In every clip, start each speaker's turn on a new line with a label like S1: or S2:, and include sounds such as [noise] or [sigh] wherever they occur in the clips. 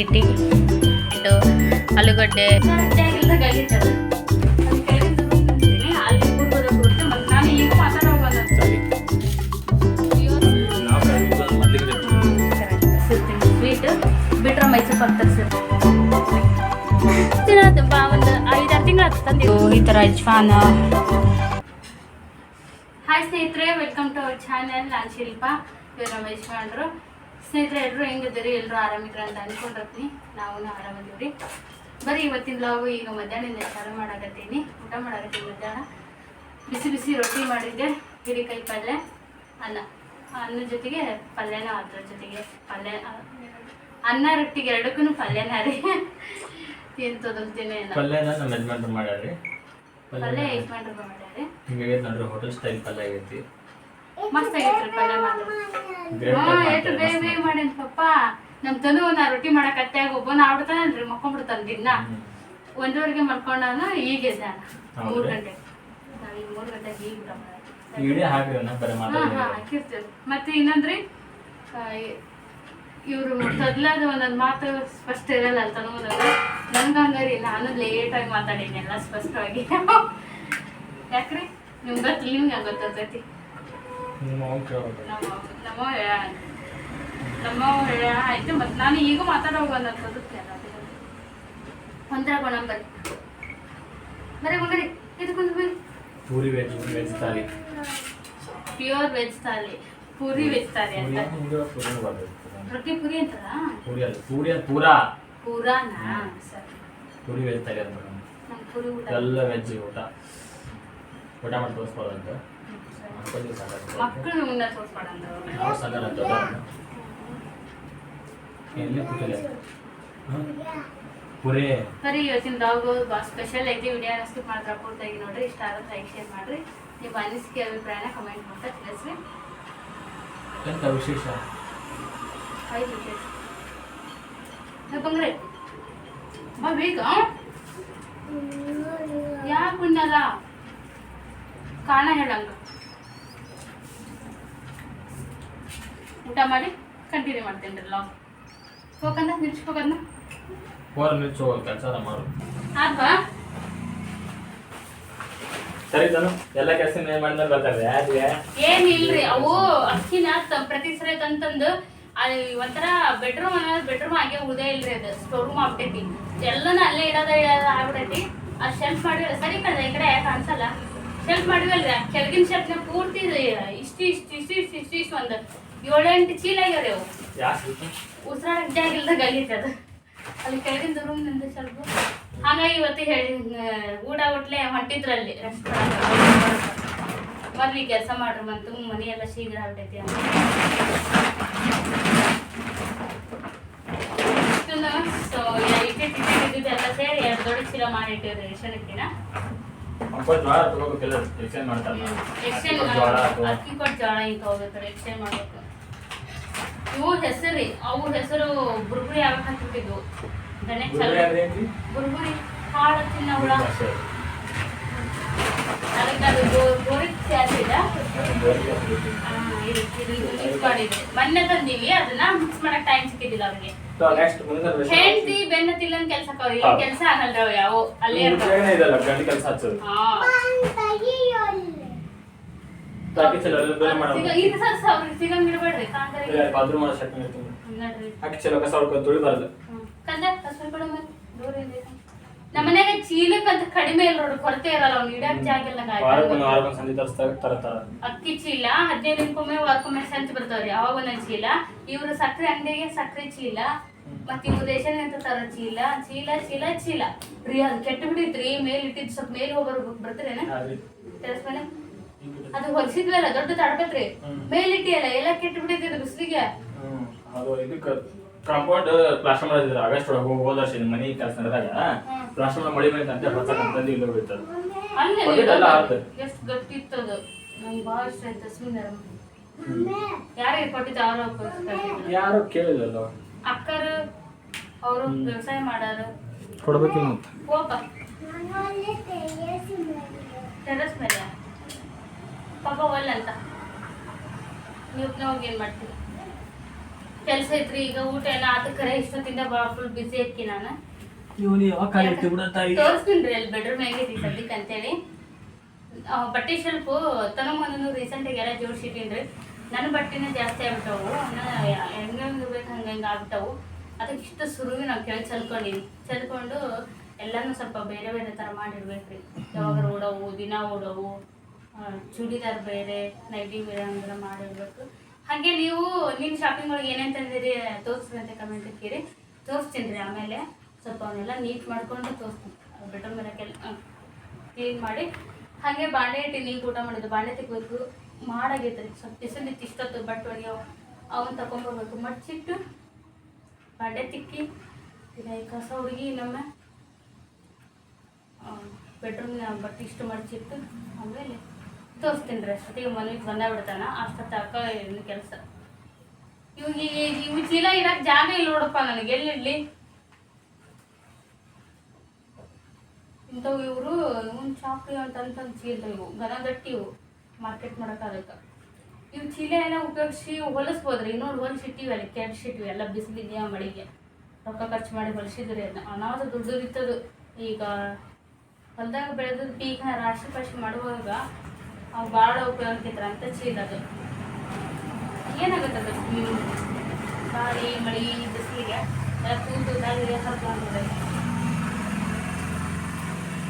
S1: ಇಟ್ಟಿ ಇದು ಆಲೂಗಡ್ಡೆ. ಸ್ವೀಟ್ ಬಿಟ್ರೆ ಮೈಸೂರು ಒಂದು ಈ ಥರ ಹಾಯ್ ಸ್ನೇಹಿತರೆ ವೆಲ್ಕಮ್ ಟು ಅವರ್ ಚಾನೆಲ್ ನಾನು ಶಿಲ್ಪಾ. ಇವರು ರಮೇಶ್ ಸ್ನೇಹಿತರೆ ಎಲ್ಲರೂ ಹೆಂಗಿದ್ದೀರಿ ಎಲ್ಲರೂ ಆರಾಮಿದ್ರ ಅಂತ ಅನ್ಕೊಂಡಿರ್ತೀನಿ. ನಾವು ಆರಾಮಿದ್ದೀವಿ ಬರೀ ಇವತ್ತಿನ ಲಾಗು ಈಗ ಮಧ್ಯಾಹ್ನದಿಂದ ಚಾಲು ಮಾಡಾಕತ್ತೀನಿ. ಊಟ ಮಾಡಾಕತ್ತೀನಿ ಮಧ್ಯಾಹ್ನ. ಬಿಸಿ ಬಿಸಿ ರೊಟ್ಟಿ ಮಾಡಿದ್ದೆ ಹಿರಿಕಾಯಿ ಪಲ್ಯ ಅನ್ನ. ಅನ್ನ ಜೊತೆಗೆ ಪಲ್ಯನ ಅದ್ರ ಜೊತೆಗೆ ಪಲ್ಯ ಅನ್ನ ರೊಟ್ಟಿಗೆ ಎರಡಕ್ಕೂ ಪಲ್ಯನ ರೀ? ಏನು ತೊದಲ್ತೀನಿ
S2: ಪಲ್ಯನ ನಮ್ಮ ಯಜಮಾನ್ರು ಮಾಡ್ಯಾರಿ
S1: ಪಲ್ಯ ಯಜಮಾನ್ರು ಮಾಡ್ಯಾರಿ
S2: ನೋಡ್ರಿ ಹೋಟೆಲ್ ಸ್ಟೈಲ್ ಪಲ್ಯ ಆಗೈತಿ.
S1: ಮಸ್ತ್ ಆಗೈತ್ರಿ ಪಲ್ಯ ಮಾತ್ರ ಹಾ ಎಷ್ಟು ಬೇಗ ಬೇಗ ಮಾಡೇನ್ ಪಪ್ಪ. ನಮ್ ತನು ನಾ ರೊಟ್ಟಿ ಮಾಡಕ್ ಅತ್ತೆ ಒಬ್ಬನ ಆಗ್ಬಿಡ್ತಾನಲ್ರಿ ಮಕ್ಕೊಂಡ್ಬಿಡ್ತಾನ ದಿನ. ಒಂದೂವರೆಗೆ ಮಲ್ಕೊಂಡಾನ ಈಗ ಎದ್ದಾನ? ಮೂರ್ ಗಂಟೆ. ಮೂರ್ ಗಂಟೆಗೆ ಈಗ
S2: ಬರೀ
S1: ಹಾ ಹಾ ಹಾಕಿರ್ತೇವೆ. ಮತ್ತೆ ಇನ್ನೊಂದ್ರಿ? ಇವರು ತದ್ಲಾದ ಒಂದೊಂದು ಮಾತು ಸ್ಪಷ್ಟ ಇರಲ್ಲ ಅಂತ ಅನ್ನೋದಲ್ಲ ನನ್ಗ ಹಂಗಾರಿ ನಾನು ಲೇಟಾಗಿ ಮಾತಾಡೀನಿ ಎಲ್ಲ ಸ್ಪಷ್ಟವಾಗಿ. ಯಾಕ್ರಿ? ನಿಮ್ಗೆ ಗೊತ್ತಿಲ್ಲ ನಿಮ್ಗೆ ಗೊತ್ತಾಗ್ತೈತಿ?
S2: ನಿಮ್ಮ ಅವ್ನ್ ಕೇಳ್ಬೇಕು.
S1: ನಮ್ಮ ನಮ್ಮ ಹೇಳ ನಮ್ಮ ಹೇಳ ಆಯ್ತು ಮತ್ತೆ ನಾನು ಈಗ ಅನ್ನೋದು ಒಂಥರ ಗುಣ ಬರ್ರಿ ಬರೀ ಮಗರಿ ಇದಕ್ಕೊಂದು
S2: puri veg veg thali
S1: pure veg thali puri. Veg thali
S2: puri
S1: ಅಂತ ರೊಟ್ಟಿ ಪೂರಿ ಅಂತ
S2: ಪೂರಿ ಅಲ್ಲ ಪೂರಿ ಅಲ್ಲ ಪೂರಾ.
S1: ಪೂರಾನಾ? ಸರಿ.
S2: ಪೂರಿ ವೆಜ್ ತಾಲಿ ಅಂತ.
S1: ನಮ್ಮ ಪೂರಿ ಊಟ.
S2: ಎಲ್ಲ ವೆಜ್ ಊಟ. ಊಟ ಮಾಡಿ ತೋರಿಸ್ಬೋದಂತ
S1: ಮಕ್ಕಳು ಮುಂದೆ ತೋರಿಸ್ಬೇಡಂದ್ರು
S2: ನಾವು ಸಾಕಾರ ದೊಡ್ಡವ್ರು. ಎಲ್ಲಿ ಕೂತಿಲ್ಲ ಪೂರಿ?
S1: ಸರಿ ಇವತ್ತಿನ ಸ್ಪೆಷಲ್ ಐತಿ. ವಿಡಿಯೋ ಸ್ಕಿಪ್ ಮಾಡಿದ್ರೆ ಪೂರ್ತಿಯಾಗಿ ನೋಡ್ರಿ. ಇಷ್ಟ ಆಗುತ್ತೆ ಲೈಕ್ ಶೇರ್ ಮಾಡ್ರಿ. ನಿಮ್ಮ ಅನಿಸಿಕೆ ಅಭಿಪ್ರಾಯನ ಕಮೆಂಟ್ ಮಾಡ್ತಾ ತಿಳಿಸ್ರಿ.
S2: ಎಂತ ವಿಶೇಷ?
S1: ವಿಶೇಷ. ಬಂಗ್ರೆ. ಬಾ ಬೇಗ. ಯಾಕೆ ಉಣ್ಣಲ್ಲ ಕಾರಣ ಹೇಳಂಗ. ಊಟ ಮಾಡಿ ಕಂಟಿನ್ಯೂ ಮಾಡ್ತೇನೆ ರೀ ಲಾಗ್ ಹೋಗಂದ ನಿಲ್ಸ್ಬೇಕಂದ
S2: ಫೋನ್ ನಿಲ್ಸೋ ಕೆಲಸ ಮಾಡು.
S1: ಆದ್ವಾ
S2: ಸರಿ ತಾನು ಎಲ್ಲ ಕೆಲಸ ಏನ್ ಮಾಡಿದ್ರೆ ಬರ್ತಾರೆ ಯಾರಿಗೆ
S1: ಏನಿಲ್ರಿ ಅವು ಅಕ್ಕಿನ ತ- ಪ್ರತಿ ಸರಿ ತಂತಂದು ಅಲ್ಲಿ ಒಂಥರ ಬೆಡ್ರೂಮ್ ಅನ್ನೋದು ಬೆಡ್ರೂಮ್ ಆಗೇ ಉಳಿದೇ ಇಲ್ರಿ ಅದು ಸ್ಟೋರ್ ರೂಮ್ ಆಗ್ತೈತಿ ಎಲ್ಲನ ಅಲ್ಲೇ ಇಡೋದ ಇಡೋದ ಆಗ್ಬಿಟ್ಟೈತಿ ಆ ಶೆಲ್ಫ್ ಮಾಡಿವಲ್ಲ ಸರಿ ಕಣ ಈ ಕಡೆ ಕಾಣಿಸಲ್ಲ? ಶೆಲ್ಫ್ ಮಾಡಿವಲ್ರಿ ಆ ಕೆಳಗಿನ ಶೆಲ್ಫ್ನ ಪೂರ್ತಿ ಇಷ್ಟು ಇಷ್ಟು ಇಷ್ಟು ಇಷ್ಟು ಇಷ್ಟು ಇಷ್ಟು ಒಂದು ಏಳೆಂಟು ಚೀಲ
S2: ಯಾಕೆ
S1: ಉಸಿರಾಡಕ್ ಜಾಗ ಇಲ್ದಾಗ ಆಗೈತೆ ಅದು. ಅಲ್ಲಿ ಕೆಳಗಿಂದ ರೂಮ್ನಿಂದ ಸ್ವಲ್ಪ. ಹಾಗಾಗಿ ಇವತ್ತು ಹೇಳಿ ಊಟ ಉಟ್ಲೆ ಹೊಂಟಿದ್ರಲ್ಲಿ ಮೊದ್ಲು ಕೆಲಸ ಮಾಡ್ರಿ ಮಂತು ಮನಿ ಎಲ್ಲ ಶೀಘ್ರ ಆಗ್ತೈತಿ ಅಂತ. ಇಷ್ಟನ್ನ ಸೊ ಇಟ್ಟಿಟ್ಟು ಇಟ್ಟಿದ್ದು ಎಲ್ಲ ಸೇರಿ ಎರಡು ದೊಡ್ಡ ಚೀಲ ಮಾಡಿಟ್ಟಿವ್ರಿ ರೇಷನ್ ಇಟ್ಟಿನ.
S2: ಅಪ್ಪ ಜ್ವಾಳ ತಗೋಬೇಕಿಲ್ಲ ಎಕ್ಸ್ಚೇಂಜ್ ಅಥವಾ
S1: ಅಕ್ಕಿ ಕೊಟ್ಟು ಜೋಳ ಹಿಂಗೆ ಹೋಗುತ್ತೆ ಎಕ್ಸ್ಚೇಂಜ್ ಮಾಡ್ಬೇಕು. ಇವು ಹೆಸರು ಅವು ಹೆಸರು ಬುರ್ಬುರಿ
S2: ಯಾವಾಗ ಗಣೇಶ?
S1: ಬುರ್ಬುರಿ ಕಾಳು ತಿನ್ನ ಹುಳ. ಅದಕ್ಕೆ ಅದು ಮೊನ್ನೆ ತಂದೀವಿ ಅದನ್ನ ಮಿಕ್ಸ್ ಮಾಡಕ್ ಟೈಮ್ ಸಿಕ್ಕಿದ್ದಿಲ್ಲ ಅವ್ರಿಗೆ. ಹೆಂಡತಿ ಬೆನ್ನತಿಲ್ಲ ಕೆಲಸ ಯಾವ ಅಲ್ಲೇ
S2: ಕೆಲಸ ಹಚ್ಚೋದು. ಚಲೋ ಎಲ್ಲ ಮಾಡೋದು.
S1: ಸಿಗ- ಇದು ಸರ್ ಅವ್ರಿಗೆ ಸಿಗಂಗಿರ್ಬೇಡ್ರಿ ಕಾಂತಾರೆ
S2: ಬಾತ್ರೂಮ್ ಮಾಡೋ ಶಕ್ತಿ ಇರ್ತದೆ
S1: ನೋಡ್ರಿ
S2: ಹಾಕಿ ಚಲೋ ಕಸ ಹೊಡ್ಕೊಂಡು ತುಳಿಬಾರ್ದು
S1: ಕಂದ ಹಸ್ರು ಕೊಡು ಮತ್ತೆ ದೂರ ಇದೆ ನಮ್ಮ ಮನ್ಯಾಗ ಚೀಲಕ್ ಅಂತ ಕಡಿಮೆ ಇಲ್ಲ ನೋಡು ಕೊರತೆ ಇರಲ್ಲ ಅವ್ನು ಇಡಕ್ ಜಾಗ ಇಲ್ಲ
S2: ವಾರಕ್ಕೊಂದು ವಾರಕ್ಕೊಂದು ಸಂಜೆ ತರಿಸ್ದಾಗ ತರತಾರ.
S1: ಅಕ್ಕಿ ಚೀಲ ಹದಿನೈದು ದಿನಕ್ಕೊಮ್ಮೆ ವಾರಕ್ಕೊಮ್ಮೆ ಸಂಚು ಬರ್ತಾವ್ರಿ ಅವಾಗ ಒಂದೊಂದ್ ಚೀಲ. ಇವ್ರು ಸಕ್ಕರೆ ಅಂಗಡಿಗೆ ಸಕ್ಕರೆ ಚೀಲ ಮತ್ತೆ ಇವ್ರ ರೇಷನ್ ಅಂತ ತರ ಚೀಲ ಚೀಲ ಚೀಲ ಚೀಲ. ರೀ ಅದು ಕೆಟ್ಟ ಬಿಡಿತ್ರಿ ಮೇಲ್ ಇಟ್ಟಿದ್ ಸ್ವಲ್ಪ ಮೇಲ್ ಹೋಗೋರು ಬರ್ತೀರೇನ? ಟೆರಸ್ ಮೇಲೆ ಅದು ಹೊಲಿಸಿದ್ವಲ್ಲ ದೊಡ್ಡ ತಡಪತ್ರಿ. ಮೇಲಿಟ್ಟಿಯಲ್ಲ ಎಲ್ಲ ಕೆಟ್ಟು ಬಿಟ್ಟಿದ್ದೆ ಬಿಸಿಲಿಗೆ.
S2: ಅದು ಇದಕ್ಕೆ ಕಾಂಪೌಂಡ್ ಪ್ಲಾಸ್ಟರ್ ಮಾಡಿದ್ರು ಆಗಸ್ಟ್ ಒಳಗೆ ಹೋದ ವರ್ಷ ನಿಮ್ಮ ಮನೆ ಕೆಲಸ ನಡೆದಾಗ. ಪ್ಲಾಸ್ಟರ್ ಮಾಡಿ ಮಳಿ ಅಂತ ಹೊಸ ಇಲ್ಲಿ ಹೋಗಿತ್ತು.
S1: ಅಲ್ಲೇ. ಎಷ್ಟು ಗಟ್ಟಿ ಇತ್ತು ಅದು. ನಂಗೆ ಭಾಳ ಇಷ್ಟ ಆಯ್ತು ಸುಮ್ಮನೆ ಯಾರಿಗೆ ಕೊಟ್ಟಿದ್ದು ಅವ್ರ
S2: ಯಾರು ಕೇಳಿಲ್ಲ
S1: ಅಕ್ಕರು ಅವರು ವ್ಯವಸಾಯ ಮಾಡಾರು.
S2: ಕೊಡ್ಬೇಕಿಲ್ಲ
S1: ಹೋಗ ಟೆರಸ್ ಮೇಲೆ. ಪಾಪ ಒಲ್ಲಂತ ನೀವು ಹೋಗಿ ಏನು ಮಾಡ್ತೀರಿ? ಕೆಲಸ ಐತ್ರಿ ಈಗ ಊಟ ಎಲ್ಲ ಆತ ಕರೆ ಇಷ್ಟೊತ್ತಿಂದ ಭಾಳ ಫುಲ್ ಬಿಸಿ ಐತಿ ನಾನು. ತೋರಿಸ್ತೀನಿ ಅಲ್ಲಿ ಬೆಡ್ರೂಮ್ ಹೆಂಗೈತಿ ಸದ್ಯಕ್ಕೆ ಅಂತೇಳಿ. ಬಟ್ಟೆ ಸ್ವಲ್ಪ ರೀಸೆಂಟಾಗಿ ಎಲ್ಲ ಜೋಡಿಸಿಟ್ಟಿನ್ರಿ ನನ್ನ ಬಟ್ಟೆನೇ ಜಾಸ್ತಿ ಆಗ್ಬಿಟ್ಟವು ಹೆಂಗೆ ಹೆಂಗೆ ಬೇಕು ಹಂಗೆ ಹಂಗೆ ಆಗ್ಬಿಟ್ಟವು. ಅದಕ್ಕೆ ಇಷ್ಟು ಸುರುವಿ ನಾವು ಕೆಳಗೆ ಚಲ್ಕೊಂಡಿನಿ. ಚಲ್ಕೊಂಡು ಎಲ್ಲಾನು ಸ್ವಲ್ಪ ಬೇರೆ ಬೇರೆ ಥರ ಮಾಡಿರ್ಬೇಕ್ರಿ. ಯಾವಾಗ ಓಡವು ದಿನ ಓಡವು. ಚೂಡಿದಾರ್ ಬೇರೆ, ನೈಟಿ ಬೇರೆ ಅಂದ್ರೆ ಮಾಡಿರ್ಬೇಕು. ಹಾಗೆ ನೀವು ನಿಮ್ಮ ಶಾಪಿಂಗ್ ಒಳಗೆ ಏನೇನು ತಂದಿರಿ ತೋರಿಸ್ರಿ ಅಂತ ಕಮೆಂಟ್ ಹಾಕಿರಿ ತೋರಿಸ್ತೀನಿ ರೀ ಆಮೇಲೆ ಸ್ವಲ್ಪ ಅವನ್ನೆಲ್ಲ ನೀಟ್ ಮಾಡ್ಕೊಂಡು ತೋರಿಸ್ತೀನಿ. ಬೆಟರ್ ಮೇಲೆ ಕೆಲ ಕ್ಲೀನ್ ಮಾಡಿ. ಹಾಗೆ ಬಾಂಡೆ ಇಟ್ಟು ನೀವು ಊಟ ಮಾಡಿದ್ದು ಬಾಂಡೆ ತೆಗಿಬೇಕು ಮಾಡಾಗೈತ್ರಿ ಸ್ವಲ್ಪ ಬಿಸಿಲಿತ್ತು ಇಷ್ಟೊತ್ತು ಬಟ್ ಒಣಗ್ಯಾವ ಅವನ್ನ ತಗೊಂಡ್ಬರ್ಬೇಕು ಮಡ್ಚಿಟ್ಟು ಬಾಂಡೆ ತಿಕ್ಕಿ ಕಸ ಹುಡುಗಿ ನಮ್ಮ ಬೆಡ್ರೂಮ್ ಬಟ್ಟೆ ಇಷ್ಟು ಮಡ್ಚಿಟ್ಟು, ಆಮೇಲೆ ತೋರಿಸ್ತೀನಿ ರೀ ಅಷ್ಟೊತ್ತಿಗೆ ಮನೆಗೆ ಬಂದ ಬಿಡ್ತಾನ ಅಷ್ಟೊತ್ತಾಕ ಏನು ಕೆಲಸ. ಇವಾಗ ಇವು ಚೀಲ ಇಡಕ್ಕೆ ಜಾಗ ಇಲ್ಲ ನೋಡಪ್ಪ ನನಗೆ ಎಲ್ಲಿಡ್ಲಿ ಇಂಥವು ಇವರು, ಇವನ್ ಚಾಕ್ರಿ ಅಂತ ಅಂತಂದು ಚೀಲ ಇವು ಗನಗಟ್ಟಿ ಇವು ಮಾರ್ಕೆಟ್ ಮಾಡಕ್ಕೆ ಅದಕ್ಕೆ. ಇವು ಚೀಲ ಎಲ್ಲ ಉಪಯೋಗಿಸಿ ಹೊಲಿಸ್ಬೋದ್ರಿ, ಇನ್ನೊಂದು ಹೊಲಿಸಿಟ್ಟಿವಿ ಅಲ್ಲಿ, ಕೆಡ್ಸಿಟ್ಟಿವಿ, ಎಲ್ಲ ಬಿಸಿಲಿದೆಯಾ, ಮಳಿಗೆ. ರೊಕ್ಕ ಖರ್ಚು ಮಾಡಿ ಹೊಲಿಸಿದ್ರಿ ಅದನ್ನ ಅನಾಥ ದುಡ್ಡು ಇತ್ತದು ಈಗ ಹೊಲ್ದಾಗ ಬೆಳೆದ ಪೀಕ ರಾಶಿ ಪಾಶಿ ಮಾಡುವಾಗ ಅವು ಭಾಳ ಉಪಯೋಗಕ್ಕಿತ್ರ ಅಂತ ಚೀಲ ಅದು. ಏನಾಗುತ್ತೆ. ಗಾಳಿ ಮಳೆ ಬಿಸಿಲಿಗೆ? ಕೂತು ಹರ್ಕೊಂಡು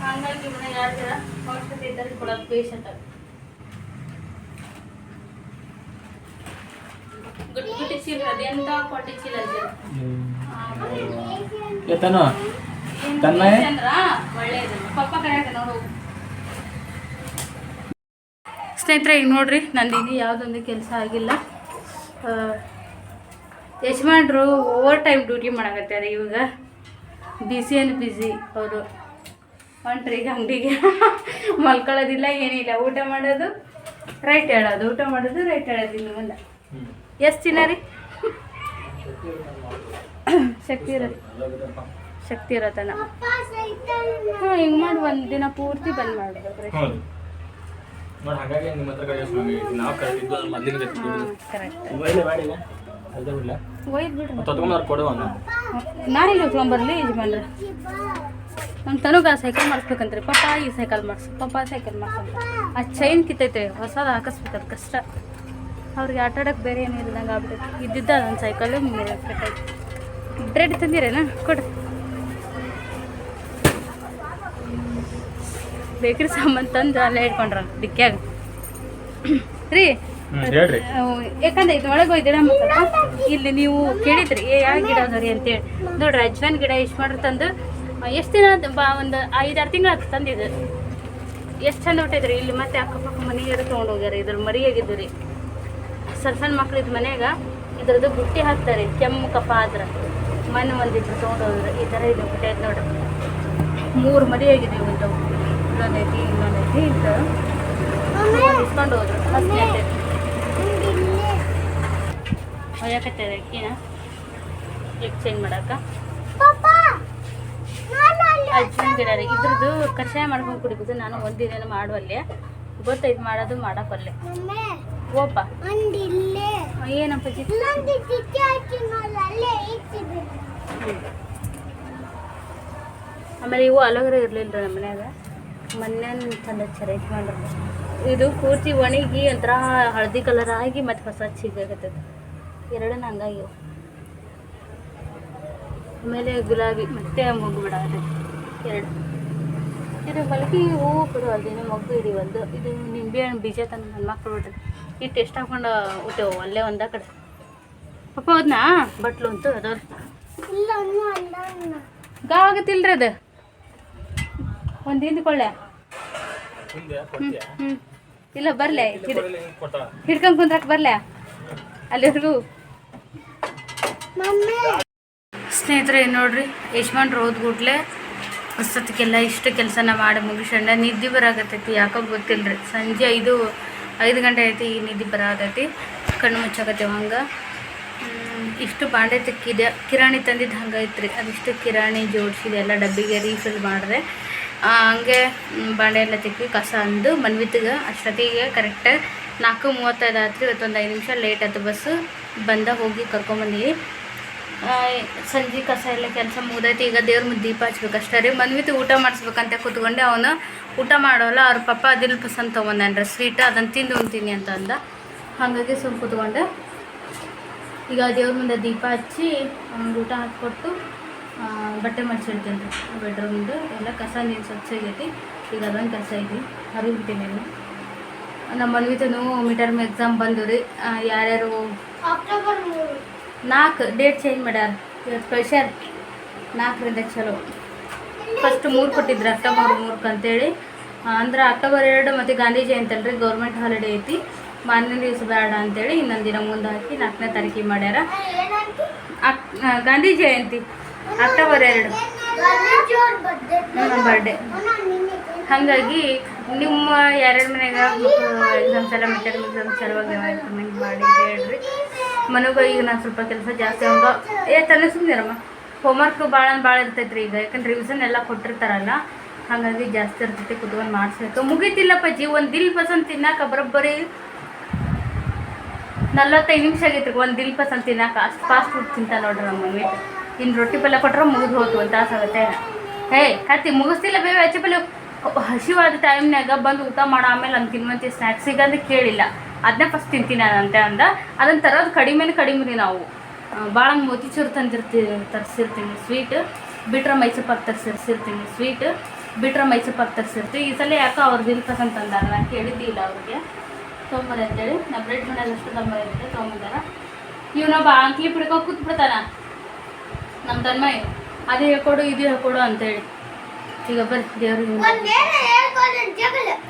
S1: ಹಂಗಾಗಿ ಇವನ್ನ ಜನ ಔಷಧಿ ಇದ್ದರೆ ಕೊಡೋದು ಪೇಷಂಟ್ ಅದು ಗುಟ್ಟಿ ಚೀಲ ಅದೆಂತ ಕೊಟ್ಟಿ ಚೀಲ? ಚಂದ್ರ? ಒಳ್ಳೇದು. ಪಪ್ಪ ಕರೆಯಕ್ಕೆ ನೋಡು. ಸ್ನೇಹಿತರೆ, ಈಗ ನೋಡ್ರಿ ನಂದಿನಿ ಯಾವುದೊಂದು ಕೆಲಸ ಆಗಿಲ್ಲ. ಯಜಮಾನ್ರು ಓವರ್ ಟೈಮ್ ಡ್ಯೂಟಿ ಮಾಡಕತ್ತಾರೆ ಇವಾಗ. ಬಿಸಿ ಅಂದ್ ಬಿಸಿ ಅವರು ಹೊಂಟ್ರಿ ಈಗ ಅಂಗಡಿಗೆ [laughs] ಮಲ್ಕೊಳ್ಳೋದಿಲ್ಲ, ಏನಿಲ್ಲ. ಊಟ ಮಾಡೋದು ರೈಟ್ ಹೇಳೋದು. ಊಟ ಮಾಡೋದು ರೈಟ್ ಹೇಳೋದು ಇನ್ನು ಮುಂದೆ. ಎಷ್ಟು ದಿನ ರೀ? [coughs] ಶಕ್ತಿ ಇರೋದು ಶಕ್ತಿ ಇರೋತನ ಹಾಂ ಹಿಂಗೆ ಮಾಡಿ, ಒಂದು ದಿನ ಪೂರ್ತಿ ಬಂದ್ ಮಾಡ್ಬೇಕು
S2: ನೋಡಿ ಹಾಗಾಗಿ ನಿಮ್ಮ ಹತ್ರ ಕಡೆ ನಾವು ಕರೆದಿದ್ದು ಅದೇ ಬಿಡ್ಲ?
S1: ಒಯ್ದು ಬಿಡ್ರಿ.
S2: ಮತ್ತೆ ತೊಗೊಂಬಂದ್ರೆ ಕೊಡು ಒಂದು
S1: ನಾಳೆಗೆ ತೊಗೊಂಬರ್ಲಿ ಯಜಮಾನ್ರೆ? ನಮ್ಮ ತನುಗ ಸೈಕಲ್ ಮಾಡಿಸ್ಬೇಕಂತ್ರಿ. ಪಪ್ಪ ಈ ಸೈಕಲ್ ಮಾಡಿಸ್ ಪಪ್ಪ ಸೈಕಲ್ ಮಾಡ್ಸಂತ ಆ ಚೈನ್ ಕಿತ್ತೈತೆ ಹೊಸದು ಹಾಕಿಸ್ಬೇಕು ಅದು ಕಷ್ಟ ಅವ್ರಿಗೆ ಆಟ ಆಡೋಕೆ ಬೇರೆ ಏನು ಇಲ್ಲದಂಗೆ ಆಗ್ಬಿಟ್ಟೈತೆ ಇದ್ದಿದ್ದ ನನ್ನ ಸೈಕಲ್ ಕೆಟ್ಟೈತೆ ಬ್ರೆಡ್ ತಂದಿರೇನಾ? ಕೊಡ್ರಿ. ಬೇಕ್ರಿ ಸಾಮಾನು ತಂದು ಅಲ್ಲೇ ಇಟ್ಕೊಂಡ್ರ. ಡಿಕ್ಕಿಯಾಗ ರೀ ಯಾಕಂದ್ರೆ ಇದ್ರೊಳಗೆ ಹೋಯ್ದಿರ ಇಲ್ಲಿ ನೀವು ಕೇಳಿದ್ರಿ ಏ ಯಾವ ಗಿಡ ಅದಾವ್ರಿ ಅಂತೇಳಿ. ನೋಡ್ರಿ ಅಜ್ವಾನ್ ಗಿಡ ಇಷ್ಟು ಮಾಡ್ರಿ ತಂದು ಎಷ್ಟು ದಿನ ಬಾ ಒಂದು ಐದಾರು ತಿಂಗಳು ಆತು ತಂದಿದ್ದು. ಎಷ್ಟು ಚಂದ ಹೊಟ್ಟಿದ್ರಿ ಇಲ್ಲಿ ಮತ್ತೆ ಅಕ್ಕಪಕ್ಕ ಮನೆಗೆ ತೊಗೊಂಡು ಹೋಗ್ಯಾರ ಇದ್ರ ಮರಿಯಾಗಿದ್ದು ರೀ. ಸಣ್ಣ ಸಣ್ಣ ಮಕ್ಳಿದ್ ಮನೆಯಾಗ ಇದ್ರದ್ದು ಬುಟ್ಟಿ ಹಾಕ್ತಾರೆ ಕೆಮ್ಮು ಕಫ ಆದ್ರೆ. ಮಣ್ಣು ಒಂದಿಬ್ರು ತೊಗೊಂಡು ಹೋದ್ರೆ ಈ ಥರ ಇದು ಹುಟ್ಟೈತೆ ನೋಡ್ರಿ. ಮೂರು ಮರಿಯಾಗಿದೆ ಇವತ್ತು ಇಲ್ಲೊಂದೈತಿ ಇನ್ನೊಂದೈತಿ ಇಂತ ಇಸ್ಕೊಂಡು ಹೋದ್ರು. ಅಂತೈತಿ ಒಯ್ಯಕತ್ತದ ಅಕ್ಕಿನ ಎಕ್ಸ್ಚೇಂಜ್ ಮಾಡಕ್ಕ. ಅಜ್ಜನ್ ಗಿಡ ರೀ ಇದ್ರದ್ದು ಕಷಾಯ ಮಾಡ್ಕೊಂಡು ಕುಡಿಬೋದು. ನಾನು ಒಂದಿನ ಮಾಡುವಲ್ಲೇ. ಗೊತ್ತೈದು ಮಾಡೋದು ಮಾಡಕ್ಕಲ್ಲೇ ಓಪ ಏನಪ್ಪ ಆಮೇಲೆ ಇವು ಅಲೋಗ್ರ ಇರಲಿಲ್ಲ ನಮ್ಮ ಮನ್ಯಾಗ. ಮೊನ್ನೆ ಚಂದ ಚರ ಮಾಡ್ರಿ ಇದು ಪೂರ್ತಿ ಒಣಗಿ ಒಂಥರ ಹಳದಿ ಕಲರ್ ಆಗಿ ಮತ್ತೆ ಹೊಸ ಚಿಗಾಗತ್ತದ ಎರಡನ್ನ ಹಂಗಾಗಿ ಆಮೇಲೆ ಗುಲಾಬಿ ಮತ್ತೆ ಮೊಗ್ಗು ಅದು. ಎರಡು. ಇದು ಮಲ್ಕಿ ಹೂವು ಬಿಡು ಅದೇನೋ ಮೊಗ್ಗು ಇಡಿ ಒಂದು. ಇದು ನಿಂಬೆ ಹಣ್ಣು ಬೀಜ ತಂದು ನನ್ನ ಮಕ್ಳು ಬಿಡ್ರಿ ಈ ಟೆಸ್ಟ್ ಹಾಕೊಂಡು ಉಟ್ಟೆವು ಅಲ್ಲೇ ಒಂದ ಕಡೆ. ಪಪ್ಪ ಹೋದ್ನಾ? ಬಟ್ಲು ಅಂತೂ ಅದವ್ರಿ ಗಾಗತ್ತಿಲ್ರಿ ಅದು? ಒಂದು ಹಿಂದ್ಕೊಳ್ಳೆ. ಹ್ಞೂ ಇಲ್ಲ ಬರಲೆ. ಹಿಡ್ಕೊಂಡ್ ಕುಂದ್ರಕ್ ಬರ್ಲೆ. ಅಲ್ಲಿವರೆಗೂ ಸ್ನೇಹಿತರೆ ನೋಡ್ರಿ ಯಜಮಾನ್ರು ಹೋದ್ಗುಟ್ಲೆ ಹೊಸತ್ಕೆಲ್ಲ ಇಷ್ಟು ಕೆಲಸನ ಮಾಡಿ ಮುಗಿಸ್ಕೊಂಡ. ನಿದ್ದೆ ಬರಾಕತ್ತೈತಿ ಯಾಕೋ ಗೊತ್ತಿಲ್ರಿ. ಸಂಜೆ ಐದು ಐದು ಗಂಟೆ ಐತಿ ಈ ನಿದ್ದೆ ಬರಾಕತ್ತೈತಿ. ಕಣ್ಣು ಮುಚ್ಚಾಕತ್ತಿ ಹಂಗೆ. ಹ್ಮ್, ಇಷ್ಟು ಬಾಂಡೆ ತಿಕ್ಕಿದೆ. ಕಿರಾಣಿ ತಂದಿದ್ದು ಹಂಗೆ ಐತ್ರಿ. ಅದಿಷ್ಟು ಕಿರಾಣಿ ಜೋಡಿಸಿದೆ ಎಲ್ಲ ಡಬ್ಬಿಗೆ ರೀಫಿಲ್ ಮಾಡಿದೆ. ಹಂಗೆ ಬಾಂಡೆ ಎಲ್ಲ ತಿಕ್ಕಿ ಕಸ ಅಂದು ಮನ್ವಿತ್ಗೆ ಅಷ್ಟೊತ್ತಿಗೆ ಕರೆಕ್ಟಾಗಿ ನಾಲ್ಕು ಮೂವತ್ತೈದು ಆತ್ರಿ, ಇವತ್ತೊಂದು ಐದು ನಿಮಿಷ ಲೇಟ್ ಆಯ್ತು ಬಸ್ಸು ಬಂದ, ಹೋಗಿ ಕರ್ಕೊಂಬಂದಿವಿ ಸಂಜೆ ಕಸ ಎಲ್ಲ ಕೆಲಸ ಮುಗ್ದೈತಿ, ಈಗ ದೇವ್ರ ಮುಂದೆ ದೀಪ ಹಚ್ಬೇಕು ಅಷ್ಟೇ ರೀ. ಮನ್ವಿತು ಊಟ ಮಾಡಿಸ್ಬೇಕಂತ ಕೂತ್ಕೊಂಡೆ ಅವನು. ಊಟ ಮಾಡೋಲ್ಲ, ಅವ್ರ ಪಪ್ಪ ಅದಿಲ್ ಪಸಂದ್ ತೊಗೊಂಡನ್ರಿ ಸ್ವೀಟ್ ಅದನ್ನು ತಿಂದು ಉಣ್ತೀನಿ ಅಂತ ಅಂದ. ಹಾಗಾಗಿ ಸುಮ್ಮನೆ ಕೂತ್ಕೊಂಡೆ. ಈಗ ದೇವ್ರ ಮುಂದೆ ದೀಪ ಹಚ್ಚಿ, ಅವ್ನಿಗೆ ಊಟ ಹಾಕ್ಕೊಟ್ಟು ಬಟ್ಟೆ ಮಡ್ಸಿಡ್ತೀನಿ ರೀ ಬೆಡ್ರೂಮ್ದು ಎಲ್ಲ ಕಸ ನೀರು ಸ್ವಚ್ಛಾಗೈತಿ ಈಗ ಅದೊಂದು ಕಸ ಐತಿ. ಹರಿಬಿಟ್ಟಿನಿ ಇನ್ನು. ನಮ್ಮ ಮನ್ವಿತನು ಮೀಟರ್ ಎಕ್ಸಾಮ್ ಬಂದು ರೀ ಯಾರ್ಯಾರು? ನಾಲ್ಕು. ಡೇಟ್ ಚೇಂಜ್ ಮಾಡ್ಯಾರ ಇವತ್ತು ಕಳ್ಸ್ಯಾರ ನಾಲ್ಕರಿಂದ ಚಲೋ. ಫಸ್ಟ್ ಮೂರು ಕೊಟ್ಟಿದ್ರು ಅಕ್ಟೋಬರ್ ಮೂರಕ್ಕೆ ಅಂತೇಳಿ. ಅಂದ್ರೆ ಅಕ್ಟೋಬರ್ ಎರಡು ಮತ್ತು ಗಾಂಧಿ ಜಯಂತಿ ಅಲ್ರಿ ಗೌರ್ಮೆಂಟ್ ಹಾಲಿಡೇ ಐತಿ. ಮಾರನೇ ದಿವಸ ಬೇಡ ಅಂತೇಳಿ ಇನ್ನೊಂದು ದಿನ ಮುಂದೆ ಹಾಕಿ ನಾಲ್ಕನೇ ತಾರೀಕಿಗೆ ಮಾಡ್ಯಾರ. ಅಕ್ ಗಾಂಧಿ ಜಯಂತಿ. ಅಕ್ಟೋಬರ್ ಎರಡು. ನಮ್ಮ ಬರ್ಡೇ ಹಾಗಾಗಿ ನಿಮ್ಮ ಯಾರ್ಯಾರ ಮನೆಯಾಗ ಎಕ್ಸಾಮ್ಸ್ ಎಲ್ಲ ಮೆಟರ್ ಎಕ್ಸಾಮ್ಸ್ ಚಲೋವಾಗಿ ಕಮೆಂಟ್ ಮಾಡಿ ಹೇಳ್ರಿ. ಮನೆಗೆ ಈಗ ನಾನು ಸ್ವಲ್ಪ ಕೆಲಸ ಜಾಸ್ತಿ ಹಂಗ ಏ ತಲೆ ಸುಮ್ಮನಿರಮ್ಮ ಹೋಮ್ವರ್ಕ್ ಭಾಳ ಭಾಳ ಇರ್ತೈತ್ರಿ ಈಗ ಯಾಕಂದ್ರೆ ರಿವಿಷನ್ ಎಲ್ಲ ಕೊಟ್ಟಿರ್ತಾರಲ್ಲ ಹಾಗಾಗಿ ಜಾಸ್ತಿ ಇರ್ತೈತಿ ಕುತ್ಕೊಂಡು ಮಾಡಿಸ್ಬೇಕು. ಮುಗೀತಿಲ್ಲಪ್ಪ ಜಿ ಒಂದು ದಿಲ್ ಪಸಂದ್ ತಿನ್ನಾಕ ಬರೋಬ್ಬರಿ ನಲ್ವತ್ತೈದು ನಿಮಿಷ ಆಗೈತ್ರಿ ಒಂದು ದಿಲ್ ಪಸಂದ್ ತಿನ್ನಾಕ. ಅಷ್ಟು ಫಾಸ್ಟ್ ಫುಡ್ ತಿಂತ ನೋಡ್ರಿ ನಮ್ಮ ಮಮ್ಮಿ ಇನ್ನು ರೊಟ್ಟಿ ಪಲ್ಯ ಕೊಟ್ಟರೆ ಮುಗಿದು ಹೋಯ್ತು ಒಂದು ತಾಸು ಆಗುತ್ತೆ ಹೇ, ಕತ್ತಿ, ಮುಗಿಸ್ತಿಲ್ಲ ಬೇರೆ ಹೆಚ್ಚು ಪಲ್ಯ ಹಸಿವಾದ ಟೈಮ್ನಾಗ ಬಂದು ಊಟ ಮಾಡೋ, ಆಮೇಲೆ ನಾನು ತಿನ್ನುವಂತೆ ಸ್ನ್ಯಾಕ್ಸಿಗೆ ಅಂತ ಕೇಳಿಲ್ಲ. ಅದನ್ನೇ ಫಸ್ಟ್ ತಿಂತೀನಿ ಅಂತ ಅಂದ. ಅದನ್ನು ತರೋದು ಕಡಿಮೆನೇ ಕಡಿಮೆ ರೀ ನಾವು ಭಾಳ ಮೋತಿಚೂರು ತಂದಿರ್ತೀವಿ ತರಿಸಿರ್ತೀನಿ ಸ್ವೀಟ್ ಬಿಟ್ರೆ ಮೈಸೂರು ಪಾಕ್ ತರಿಸಿರ್ತೀನಿ ಸ್ವೀಟ್ ಬಿಟ್ರೆ ಮೈಸೂರು ಪಾಕ್ ತರಿಸಿರ್ತೀವಿ ಈ ಸಲ ಯಾಕೋ ಅವ್ರು ದಿಲ್ ಪಸಂದ್ ತಂದಾರ ನಾನು ಕೇಳಿದ್ದಿಲ್ಲ ಅವ್ರಿಗೆ. ತೊಗೊಂಬರ ಅಂತೇಳಿ. ನಾ ಬ್ರೆಡ್ ಮನೇಲಿ ಅಷ್ಟು ಇರುತ್ತೆ ತೊಗೊಂಬಂದಾರ. ಇವನೊಬ್ಬ ಅಂಕ್ಲಿ ಬಿಡ್ಕೊ ಕೂತ್ಬಿಡ್ತಾನ. ನಮ್ಮ ತನ್ಮಯ್ಯ ಅದು ಹೇಳ್ಕೊಡು ಇದು ಹೇಳ್ಕೊಡು ಅಂತೇಳಿ ಈಗ ಬರ್ರಿ ದೇವ್ರಿಗೆ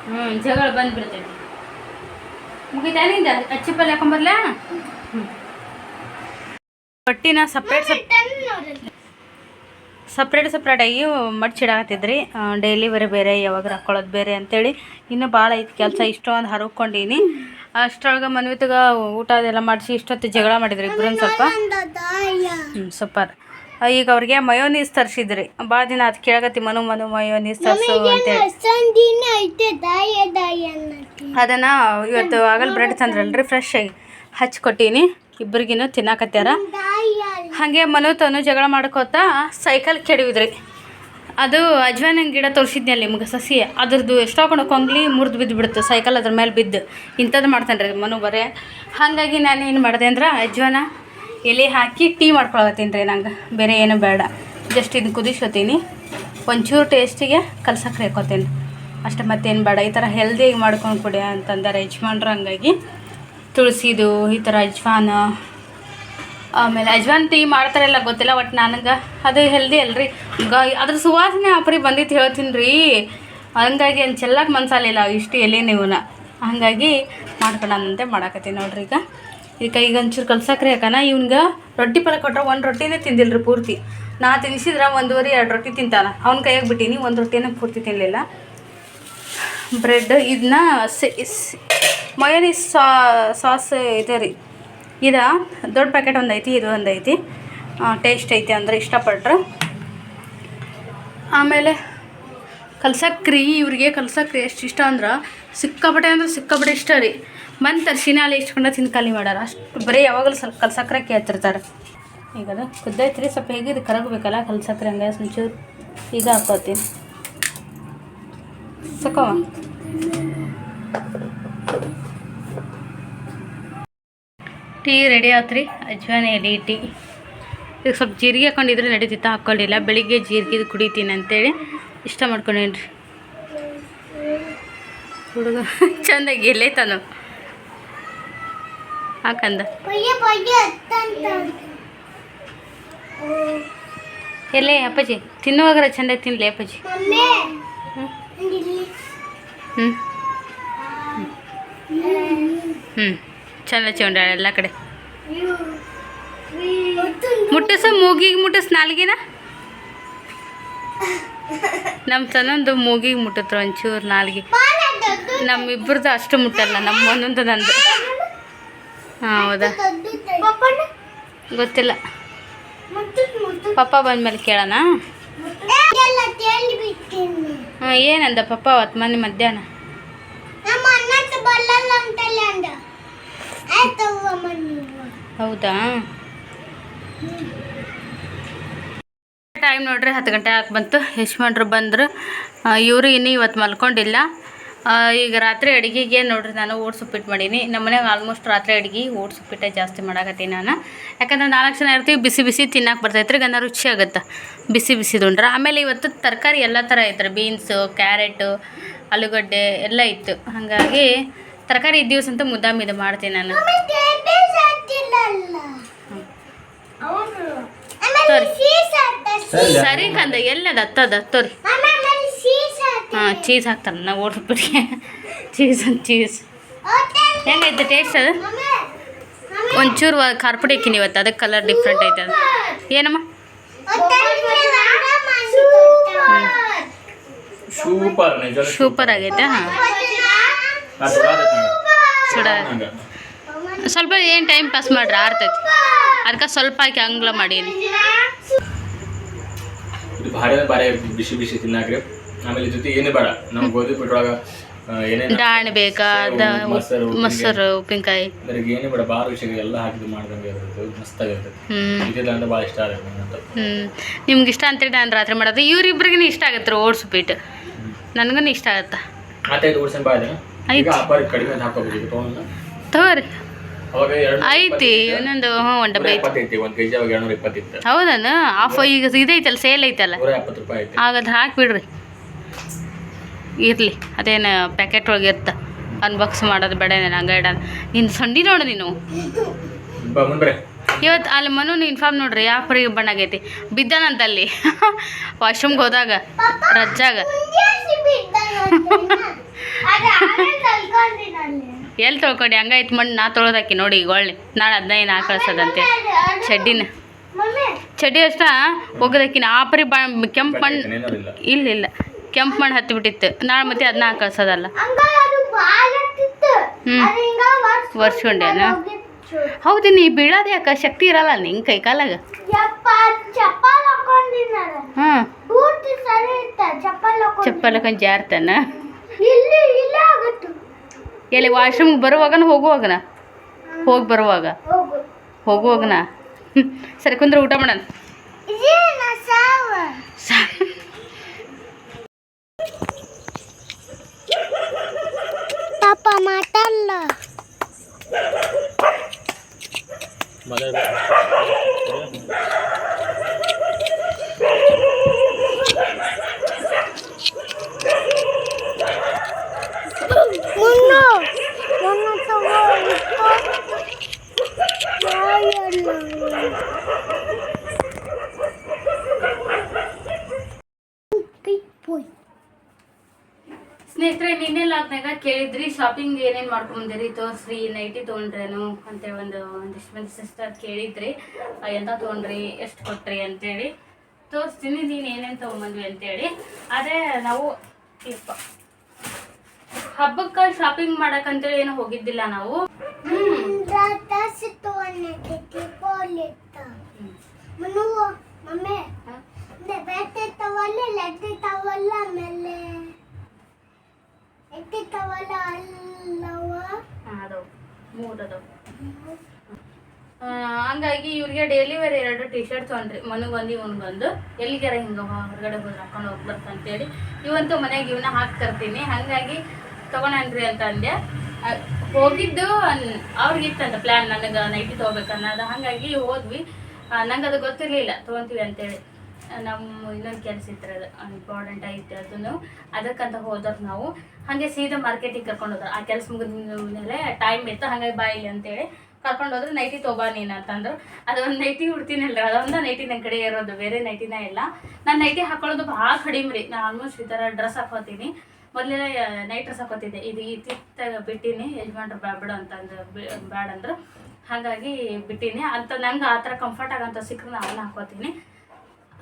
S1: ಹ್ಞೂ ಜಗಳ. ಬಂದ್ಬಿಡ್ತೈತಿ. ಮುಗಿತಾ ನಿಂದ? ಅಚ್ಚಿ ಪಲ್ಯ ಹಾಕೊಂಬರ್ಲ? ಬಟ್ಟಿನ ಸಪ್ರೇಟ್ ಸಪ್ ಸಪ್ರೇಟ್ ಸಪ್ರೇಟಾಗಿ ಮಡ್ಚಿಡಾಕತ್ತಿದ್ರಿ. ಡೈಲಿ ಬೇರೆ ಬೇರೆ ಯಾವಾಗ ಹಾಕ್ಕೊಳ್ಳೋದು ಬೇರೆ ಅಂತೇಳಿ. ಇನ್ನೂ ಭಾಳ ಐತಿ ಕೆಲಸ ಇಷ್ಟೊಂದು ಹರಕೊಂಡೀನಿ. ಅಷ್ಟರೊಳಗೆ ಮನ್ವಿತಗ ಊಟ ಅದೆಲ್ಲ ಮಾಡಿಸಿ ಇಷ್ಟೊತ್ತು ಜಗಳ ಮಾಡಿದ್ರಿ ಇಬ್ರು ಸ್ವಲ್ಪ. ಹ್ಞೂ ಸೂಪರ್. ಈಗ ಅವ್ರಿಗೆ ಮಯೋನೀಸ್ ತರಿಸಿದ್ರಿ. ಭಾಳ ದಿನ ಅದು ಕೇಳಕತ್ತಿ ಮನು ಮನು ಮಯೋನೀಸ್ ತರಿಸು ಅಂತೇಳಿ ಅದನ್ನು ಇವತ್ತು ಆಗಲ್ ಬ್ರೆಡ್ ತಂದ್ರಲ್ರಿ ಫ್ರೆಶ್ ಆಗಿ. ಹಚ್ಕೊಟ್ಟೀನಿ ಇಬ್ಬರಿಗಿನ ತಿನ್ನಾಕತ್ಯಾರ. ಹಾಗೆ ಮನು ತನು ಜಗಳ ಮಾಡ್ಕೋತ ಸೈಕಲ್ ಕೆಡವಿದ್ರಿ. ಅದು ಅಜ್ವಾನ ಗಿಡ ತೋರಿಸಿದ್ನಲ್ಲ ನಿಮ್ಗೆ ಸಸಿ ಅದ್ರದ್ದು ಎಷ್ಟೋ ಕಣ ಕೊಂಗ್ಲಿ ಮುರಿದು ಬಿದ್ದು ಬಿಡುತ್ತೆ ಸೈಕಲ್ ಅದ್ರ ಮೇಲೆ ಬಿದ್ದು. ಇಂಥದ್ದು ಮಾಡ್ತಾನೆ ರೀ ಮನು ಬರೇ. ಹಾಗಾಗಿ ನಾನು ಏನು ಮಾಡಿದೆ ಅಂದ್ರೆ ಅಜ್ವಾನ ಎಲೆ ಹಾಕಿ ಟೀ ಮಾಡ್ಕೊಳತ್ತೀನಿ ರೀ ನಂಗೆ. ಬೇರೆ ಏನು ಬೇಡ. ಜಸ್ಟ್ ಇದನ್ನ ಕುದಿಸ್ಕೊತೀನಿ. ಒಂಚೂರು ಟೇಸ್ಟಿಗೆ ಕಲ್ಸಕ್ಕೆ ಹಾಕೋತೀನಿ. ಅಷ್ಟೇ ಮತ್ತೇನು ಬೇಡ. ಈ ಥರ ಹೆಲ್ದಿಯಾಗಿ ಮಾಡ್ಕೊಂಡು ಕೊಡಿ ಅಂತಂದಾರೆ ಯಜಮಾನ್ರು ಹಂಗಾಗಿ ತುಳಸಿದು, ಈ ಥರ ಅಜ್ವಾನ, ಆಮೇಲೆ ಅಜ್ವಾನ್ ಟೀ ಮಾಡ್ತಾರಲ್ಲ ಗೊತ್ತಿಲ್ಲ ಬಟ್ ನನಗೆ ಅದು ಹೆಲ್ದಿ ಅಲ್ರಿ. ಗ ಅದ್ರ ಸುವಾಸನೆ ಅಪ್ರಿ ಬಂದಿತ್ತು ಹೇಳ್ತೀನಿ ರೀ. ಹಂಗಾಗಿ ಏನು ಚೆಲ್ಲಕ್ಕೆ ಮನ್ಸಾಲಿಲ್ಲ ಇಷ್ಟು ಎಲೆ ನೀವನ್ನ ಹಾಗಾಗಿ ಮಾಡ್ಕೊಳ್ಳೋಣಂತೆ ಮಾಡಾಕತ್ತೀನಿ ನೋಡ್ರಿ ಈಗ. ಈಗ ಈಗ ಒಂಚೂರು ಕಲ್ಸಕ್ರಿ ಯಾಕನ ಇವ್ನಿಗೆ ರೊಟ್ಟಿ ಪಲ್ಯ ಕೊಟ್ರೆ ಒಂದು ರೊಟ್ಟಿನೇ ತಿಂದಿಲ್ರಿ ಪೂರ್ತಿ. ನಾ ತಿನ್ನಿಸಿದ್ರೆ ಒಂದೂವರೆ, ಎರಡು ರೊಟ್ಟಿ ತಿಂತಾನ. ಅವ್ನ ಕೈಯಾಗೆ ಬಿಟ್ಟೀನಿ, ಒಂದು ರೊಟ್ಟಿನೇ ಪೂರ್ತಿ ತಿನ್ನಲಿಲ್ಲ ಬ್ರೆಡ್ ಇದನ್ನ ಮಯೋನೀಸ್ ಸಾಸ್ ಇದೆ ರೀ. ಇದು ದೊಡ್ಡ ಪ್ಯಾಕೆಟ್ ಒಂದು ಐತಿ, ಇದು ಒಂದು ಐತಿ. ಟೇಸ್ಟ್ ಐತಿ ಅಂದರೆ ಇಷ್ಟಪಟ್ರೆ. ಆಮೇಲೆ ಕಲ್ಸಕ್ರಿ, ಇವ್ರಿಗೆ ಕಲ್ಸಕ್ರಿ ಎಷ್ಟು ಇಷ್ಟ ಅಂದ್ರೆ, ಸಿಕ್ಕಾಪಟ್ಟೆ ಅಂದ್ರೆ ಸಿಕ್ಕಾಪಟ್ಟೆ ಇಷ್ಟ ರೀ. ಬಂದು ತರ್ಸಿನ ಅಲ್ಲಿ ಇಷ್ಟಕೊಂಡ ತಿಂದು ಖಾಲಿ ಮಾಡಾರ. ಅಷ್ಟು ಬರೀ ಯಾವಾಗಲೂ ಸ್ವಲ್ಪ ಕಲ್ಸಕ್ರೆ ಕೇಳ್ತಿರ್ತಾರೆ. ಈಗ ಅದು ಕುದ್ದೈತ್ರಿ, ಸ್ವಲ್ಪ ಹೇಗೆ ಇದು ಕರಗಬೇಕಲ್ಲ ಕಲ್ಸಕ್ರೆ ಹಂಗೆ ಸುಂಚೂರು ಈಗ ಹಾಕೋತೀನಿ. ಸಕೋ ಟೀ ರೆಡಿ ಆತ್ರಿ, ಅಜ್ವಾನ ಎಲೆ ಟೀ. ಈಗ ಸ್ವಲ್ಪ ಜೀರಿಗೆ ಹಾಕೊಂಡಿದ್ರೆ ನಡೀತಿತ್ತು ಹಾಕ್ಕೊಂಡಿಲ್ಲ ಬೆಳಿಗ್ಗೆ ಜೀರಿಗೆ ಕುಡಿತೀನಿ ಅಂತೇಳಿ ಇಷ್ಟ ಮಾಡ್ಕೊಂಡೇನ್ರಿ. ಹುಡುಗ, ಚೆಂದಾಗಿ ಎಲ್ಲೇ ತಾನು ಹಾಕಂದ. ಎಲ್ಲೇ ಅಪ್ಪಾಜಿ? ತಿನ್ನುವಾಗರ ಚಂದ ತಿನ್ಲಿ ಅಪ್ಪಾಜಿ? ಹ್ಞೂ ಹ್ಞೂ ಚಂದ ಚೌಂಡ ಎಲ್ಲ ಕಡೆ. ಮುಟ್ಟಸ ಮೂಗಿಗೆ ಮುಟ್ಟಸ್ ನಾಲ್ಗಿನ? ನಮ್ಮ ತನ್ನೊಂದು ಮೂಗಿಗೆ ಮುಟ್ಟತ್ರ ಒಂಚೂರು ನಾಲ್ಗೆ. ನಮ್ಮಿಬ್ರದ್ದು ಅಷ್ಟು ಮುಟ್ಟಲ್ಲ ನಮ್ಮ ಒಂದೊಂದು ನಂದು. ಹಾಂ ಹೌದಾ ಗೊತ್ತಿಲ್ಲ. ಪಪ್ಪ ಬಂದ್ಮೇಲೆ ಕೇಳೋಣ? ಹಾಂ ಏನಂದ ಪಪ್ಪ ಅವತ್ತು ಮೊನ್ನೆ ಮಧ್ಯಾಹ್ನ? ಹೌದಾ? ಟೈಮ್ ನೋಡ್ರಿ ಹತ್ತು ಗಂಟೆ ಹಾಕಿ ಬಂತು. ಯಶ್ಮಂಡ್ರು ಬಂದರು. ಇವರು ಇನ್ನೂ ಇವತ್ತು ಮಲ್ಕೊಂಡಿಲ್ಲ. ಈಗ ರಾತ್ರಿ ಅಡುಗೆಗೆ ನೋಡ್ರಿ ನಾನು ಓಟ್ಸ್ ಉಪ್ಪಿಟ್ಟು ಮಾಡೀನಿ. ನಮ್ಮ ಮನ್ಯಾಗ ಆಲ್ಮೋಸ್ಟ್ ರಾತ್ರಿ ಅಡುಗೆ ಓಟ್ಸ್ ಉಪ್ಪಿಟ್ಟೆ ಜಾಸ್ತಿ ಮಾಡಾಕತ್ತೀನಿ ನಾನು. ಯಾಕಂದ್ರೆ ನಾಲ್ಕು ಜನ ಇರ್ತೀವಿ ಬಿಸಿ ಬಿಸಿ ತಿನ್ನಕ್ಕೆ ಬರ್ತೈತ್ರಿ ಗಂಧ ರುಚಿ ಆಗುತ್ತೆ. ಬಿಸಿ ಬಿಸಿ ಉಂಡ್ರೆ ಆಮೇಲೆ ಇವತ್ತು ತರಕಾರಿ ಎಲ್ಲ ಥರ ಐತ್ರಿ ಬೀನ್ಸು ಕ್ಯಾರೆಟು ಆಲೂಗಡ್ಡೆ ಎಲ್ಲ ಇತ್ತು. ಹಾಗಾಗಿ ತರಕಾರಿ ಇದ್ದ ದಿವಸ ಅಂತೂ ಮುದ್ದಾಮ್ ಇದು ಮಾಡ್ತೀನಿ ನಾನು.
S3: ಆಮೇಲೆ
S1: ಸರಿ. ಕಂದ ಎಲ್ಲದ ಹತ್ತದ
S3: ತೋರಿ.
S1: ಹಾಂ ಚೀಸ್ ಹಾಕ್ತಾರೆ ನಾವು ಓಡಿಸ್ಬಿಟ್ಟಿಗೆ ಚೀಸ್ ಚೀಸ್ ಹೆಂಗೈತೆ ಟೇಸ್ಟ್ ಅದು? ಒಂಚೂರು ಖಾರ ಪುಡಿ ಹಾಕಿನಿ ಇವತ್ತು ಅದಕ್ಕೆ ಕಲರ್ ಡಿಫ್ರೆಂಟ್ ಐತೆ ಅದು. ಏನಮ್ಮ?
S2: ಸೂಪರ್
S1: ಸೂಪರ್ ಆಗೈತೆ ಹಾಂ. ಸುಡ ಸ್ವಲ್ಪ ಏನು ಟೈಮ್ ಪಾಸ್ ಮಾಡ್ರಿ ಆರ್ತೈತಿ. ಅದಕ್ಕೆ ಸ್ವಲ್ಪ ಹಾಕಿ ಅಂಗ್ಲ ಮಾಡೀನಿ
S2: ಇದು ಭಾರಿ ಭಾರಿ ಬಿಸಿ ಬಿಸಿ ತಿನ್ನಾಕ್ರಿ. ಆಮೇಲೆ ಜೊತೆ ಏನೇ ಬೇಡ ನಮ್ಗೆ ಗೋಧಿ ಬಿಟ್ಟೊಳಗ ಏನೇನು
S1: ಡಾಣ್ ಬೇಕಾ
S2: ಮೊಸರು,
S1: ಮೊಸರು ಉಪ್ಪಿನಕಾಯಿ.
S2: ಅದ್ರಿಗೆ ಏನೇ ಬೇಡ ಬಾರು ರುಚಿಗೆ ಎಲ್ಲ ಹಾಕಿದ್ದು ಮಾಡ್ದಂಗೆ ಇರ್ತೈತೆ
S1: ಮಸ್ತಾಗಿರುತ್ತೆ
S2: ಇದೆಲ್ಲ ಅಂದ್ರೆ ಭಾಳ ಇಷ್ಟ ಆಗುತ್ತೆ
S1: ನಿಮ್ಗೆ ಇಷ್ಟ ಅಂತೇಳಿ ನಾನು ರಾತ್ರಿ ಮಾಡೋದು. ಇವ್ರಿಬ್ರಿಗೂ ಇಷ್ಟ ಆಗತ್ತೆ ರೀ ಓಟ್ಸ್ ಉಪ್ಪಿಟ್ಟು ನನಗೂ ಇಷ್ಟ ಆಗತ್ತೆ.
S2: ಆಯ್ತು ಇದು? ಉಳ್ಸನ್ ಈಗ. ಆಫರ್ ಕಡಿಮೆ ಹಾಕೋಬೇಕು
S1: ತಗೋರಿ. ಐತಿ ಇನ್ನೊಂದು ಹ್ಞೂ ಒಂದು ಡಬ್ಬ ಐತಿ
S2: ಎಪ್ಪತ್ತೈತಿ ಒಂದು ಕೆಜಿ ಅವಾಗ ಎರಡ್ನೂರ ಇಪ್ಪತ್ತಿತ್ತು
S1: ಹೌದನ? ಆಫ್ ಈಗ ಇದೈತಲ್ಲ ಸೇಲ್ ಐತಲ್ಲ?
S2: ನೂರ ಎಪ್ಪತ್ತು ರೂಪಾಯಿ ಐತಿ.
S1: ಹಾಗಾದ್ರೆ ಹಾಕಿಬಿಡ್ರಿ. ಇರಲಿ ಅದೇನು ಪ್ಯಾಕೆಟ್ ಒಳಗೆ ಇರ್ತ. ಅನ್ಬಾಕ್ಸ್ ಮಾಡೋದು ಬೇಡ ನಾನು ಹಂಗೆ ಇಡೋದು ನಿನ್ನ ಸಂಡಿ ನೋಡು ನೀನು. ಇವತ್ತು ಅಲ್ಲಿ ಮನು ಇನ್ಫಾರ್ಮ್ ನೋಡ್ರಿ ಯಾವ ಪರಿ ಬಣ್ಣಾಗೈತಿ ಬಿದ್ದಾನಂತ ಅಲ್ಲಿ. [laughs] ವಾಶ್ರೂಮ್ಗೆ ಹೋದಾಗ ರಜ್ಜಾಗ. ಎಲ್ಲಿ ತೊಳ್ಕೊಂಡು? ಹಂಗೈತೆ ಮಣ್ಣು ನಾ ತೊಳೋದಾಕಿ ನೋಡಿ ಈಗ ಒಳ್ಳೆ. ನಾಳೆ ಹದಿನೈದು ನಾ ಕಳ್ಸೋದಂತೆ. ಚಡ್ಡಿನ. ಚಡ್ಡಿ ಅಷ್ಟ? ಒಗದಾಕಿನ ಆಪರಿ ಬಾ ಕೆಂಪು ಮಣ್ಣು ಇಲ್ಲ ಇಲ್ಲ. ಕೆಂಪು ಮಣ್ಣು ಹತ್ತಿ ಬಿಟ್ಟಿತ್ತು ನಾಳೆ ಮತ್ತೆ ಅದನ್ನ ಕಳ್ಸೋದಲ್ಲ. ಹ್ಞೂ ಒರ್ಸ್ಕೊಂಡೇನ? ಹೌದು ನೀ ಬೀಳೋದು ಯಾಕೆ? ಶಕ್ತಿ ಇರಲ್ಲ ನಿಂಗೆ ಕೈ ಕಾಲಾಗ.
S3: ಚಪ್ಪಲ್ ಹಾಕೊಂಡಿನಾರ
S1: ಹಾಂ.
S3: ಪೂರ್ತಿ ಸರಿ ಇತ್ತ? ಚಪ್ಪಲ್ ಹಾಕೊಂಡ್
S1: ಜಾರ್ತಾನ?
S3: ಇಲ್ಲಿ ಇಲ್ಲೇ ಆಗತ್ತು.
S1: ಎಲ್ಲಿ ವಾಶ್ರೂಮ್ಗೆ ಬರುವಾಗನ ಹೋಗುವಾಗನ? ಹೋಗಿ ಬರುವಾಗ?
S3: ಹೋಗು
S1: ಹೋಗುವಾಗನ? ಹ್ಮ್. [laughs] ಸರಿ ಕುಂದ್ರೆ ಊಟ ಮಾಡೋಣ.
S3: ಇದೇನ ಮುನ್ನು ಮುನ್ನು ತಗೋ
S1: ಸ್ನೇಹಿತರೆ, ನಿನ್ನೆ ಲಾಗ್ನಾಗ ಕೇಳಿದ್ರಿ ಶಾಪಿಂಗ್ ಏನೇನು ಮಾಡ್ಕೊಂಬಂದಿರಿ? ತೋರಿಸ್ರಿ ನೈಟಿ ತೊಗೊಂಡ್ರೇನು ಅಂತೇಳಿ ಒಂದು, ಒಂದಿಷ್ಟು ಮಂದಿ ಸಿಸ್ಟರ್ ಕೇಳಿದ್ರಿ. ಎಂತ ತೊಗೊಂಡ್ರಿ, ಎಷ್ಟು ಕೊಟ್ರಿ ಅಂತೇಳಿ. ತೋರಿಸ್ತೀನಿ, ನೀನು ಏನೇನು ತೊಗೊಂಬಂದ್ವಿ ಅಂತೇಳಿ. ಅದೇ ನಾವು ಹಬ್ಬಕ್ಕೆ ಶಾಪಿಂಗ್ ಮಾಡಕ್ಕಂತೇಳಿ ಏನು ಹೋಗಿದ್ದಿಲ್ಲ ನಾವು. ಹಂಗಾಗಿ ಇವ್ರಿಗೆ ಡೈಲಿ ವೇರ್ ಎರಡು ಟಿ ಶರ್ಟ್ ಬಂದು ಇವನ್ ಬಂದು, ಎಲ್ಲಿಗಾರ ಹಿಂಗೆ ಹೊರಗಡೆ ಹೋದ್ರೆ ಹಾಕೊಂಡು ಹೋಗ್ಬಾರ್ದು ಅಂತೇಳಿ ಇವಂತೂ ಮನೆಗೆ ಇವನ್ನ ಹಾಕಿ ತರ್ತೀನಿ. ಹಾಗಾಗಿ ತೊಗೊಳನ್ರಿ ಅಂತ ಅಂದೆ. ಹೋಗಿದ್ದು ಅವ್ರಿಗಿತ್ತಂತ ಪ್ಲ್ಯಾನ್ ನನಗೆ ನೈಟಿ ತೊಗೋಬೇಕನ್ನೋದು. ಹಾಗಾಗಿ ಹೋದ್ವಿ. ನಂಗೆ ಅದು ಗೊತ್ತಿರಲಿಲ್ಲ, ತೊಗೊತೀವಿ ಅಂತೇಳಿ. ನಮ್ಮ ಇನ್ನೊಂದು ಕೆಲಸ ಇತ್ತು ಅದು ಇಂಪಾರ್ಟೆಂಟ್ ಐತೆ ಅದನ್ನು. ಅದಕ್ಕಂತ ಹೋದವ್ರು ನಾವು. ಹಾಗೆ ಸೀದಾ ಮಾರ್ಕೆಟಿಗೆ ಕರ್ಕೊಂಡು ಹೋದ್ರು ಆ ಕೆಲಸ ಮುಗಿದ ಮೇಲೆ ಟೈಮ್ ಇತ್ತು, ಹಾಗಾಗಿ ಬಾಯಿಲಿ ಅಂತೇಳಿ ಕರ್ಕೊಂಡು ಹೋದ್ರೆ. ನೈಟಿ ತೊಬಾ ನೀನು ಅಂತಂದ್ರು ಅದೊಂದು ನೈಟಿ ಉಡ್ತೀನಲ್ಲ ಅದೊಂದು ನೈಟಿ ನನ್ನ ಕಡೆ ಇರೋದು. ಬೇರೆ ನೈಟಿನೇ ಇಲ್ಲ. ನಾನು ನೈಟಿ ಹಾಕೊಳ್ಳೋದು ಭಾಳ ಕಡಿಮೆ ರೀ. ನಾನು ಆಲ್ಮೋಸ್ಟ್ ಈ ಥರ ಡ್ರೆಸ್ ಹಾಕೋತೀನಿ. ಮೊದಲೆಲ್ಲ ನೈಟ್ರಸ್ ಹಾಕೋತಿದ್ದೆ. ಇದು ಈ ತಿತ್ತ ಬಿಟ್ಟಿನಿ, ಯಜಮಾನ್ರು ಅಂತ ಅಂತಂದು ಬ್ಯಾಡ ಅಂದ್ರೆ. ಹಾಗಾಗಿ ಬಿಟ್ಟಿನಿ. ಅಂತ ನಂಗೆ ಆ ಥರ ಕಂಫರ್ಟ್ ಆಗಂತ ಸಿಕ್ಕರೆ ನಾನು ಅವನ್ನ ಹಾಕೋತೀನಿ.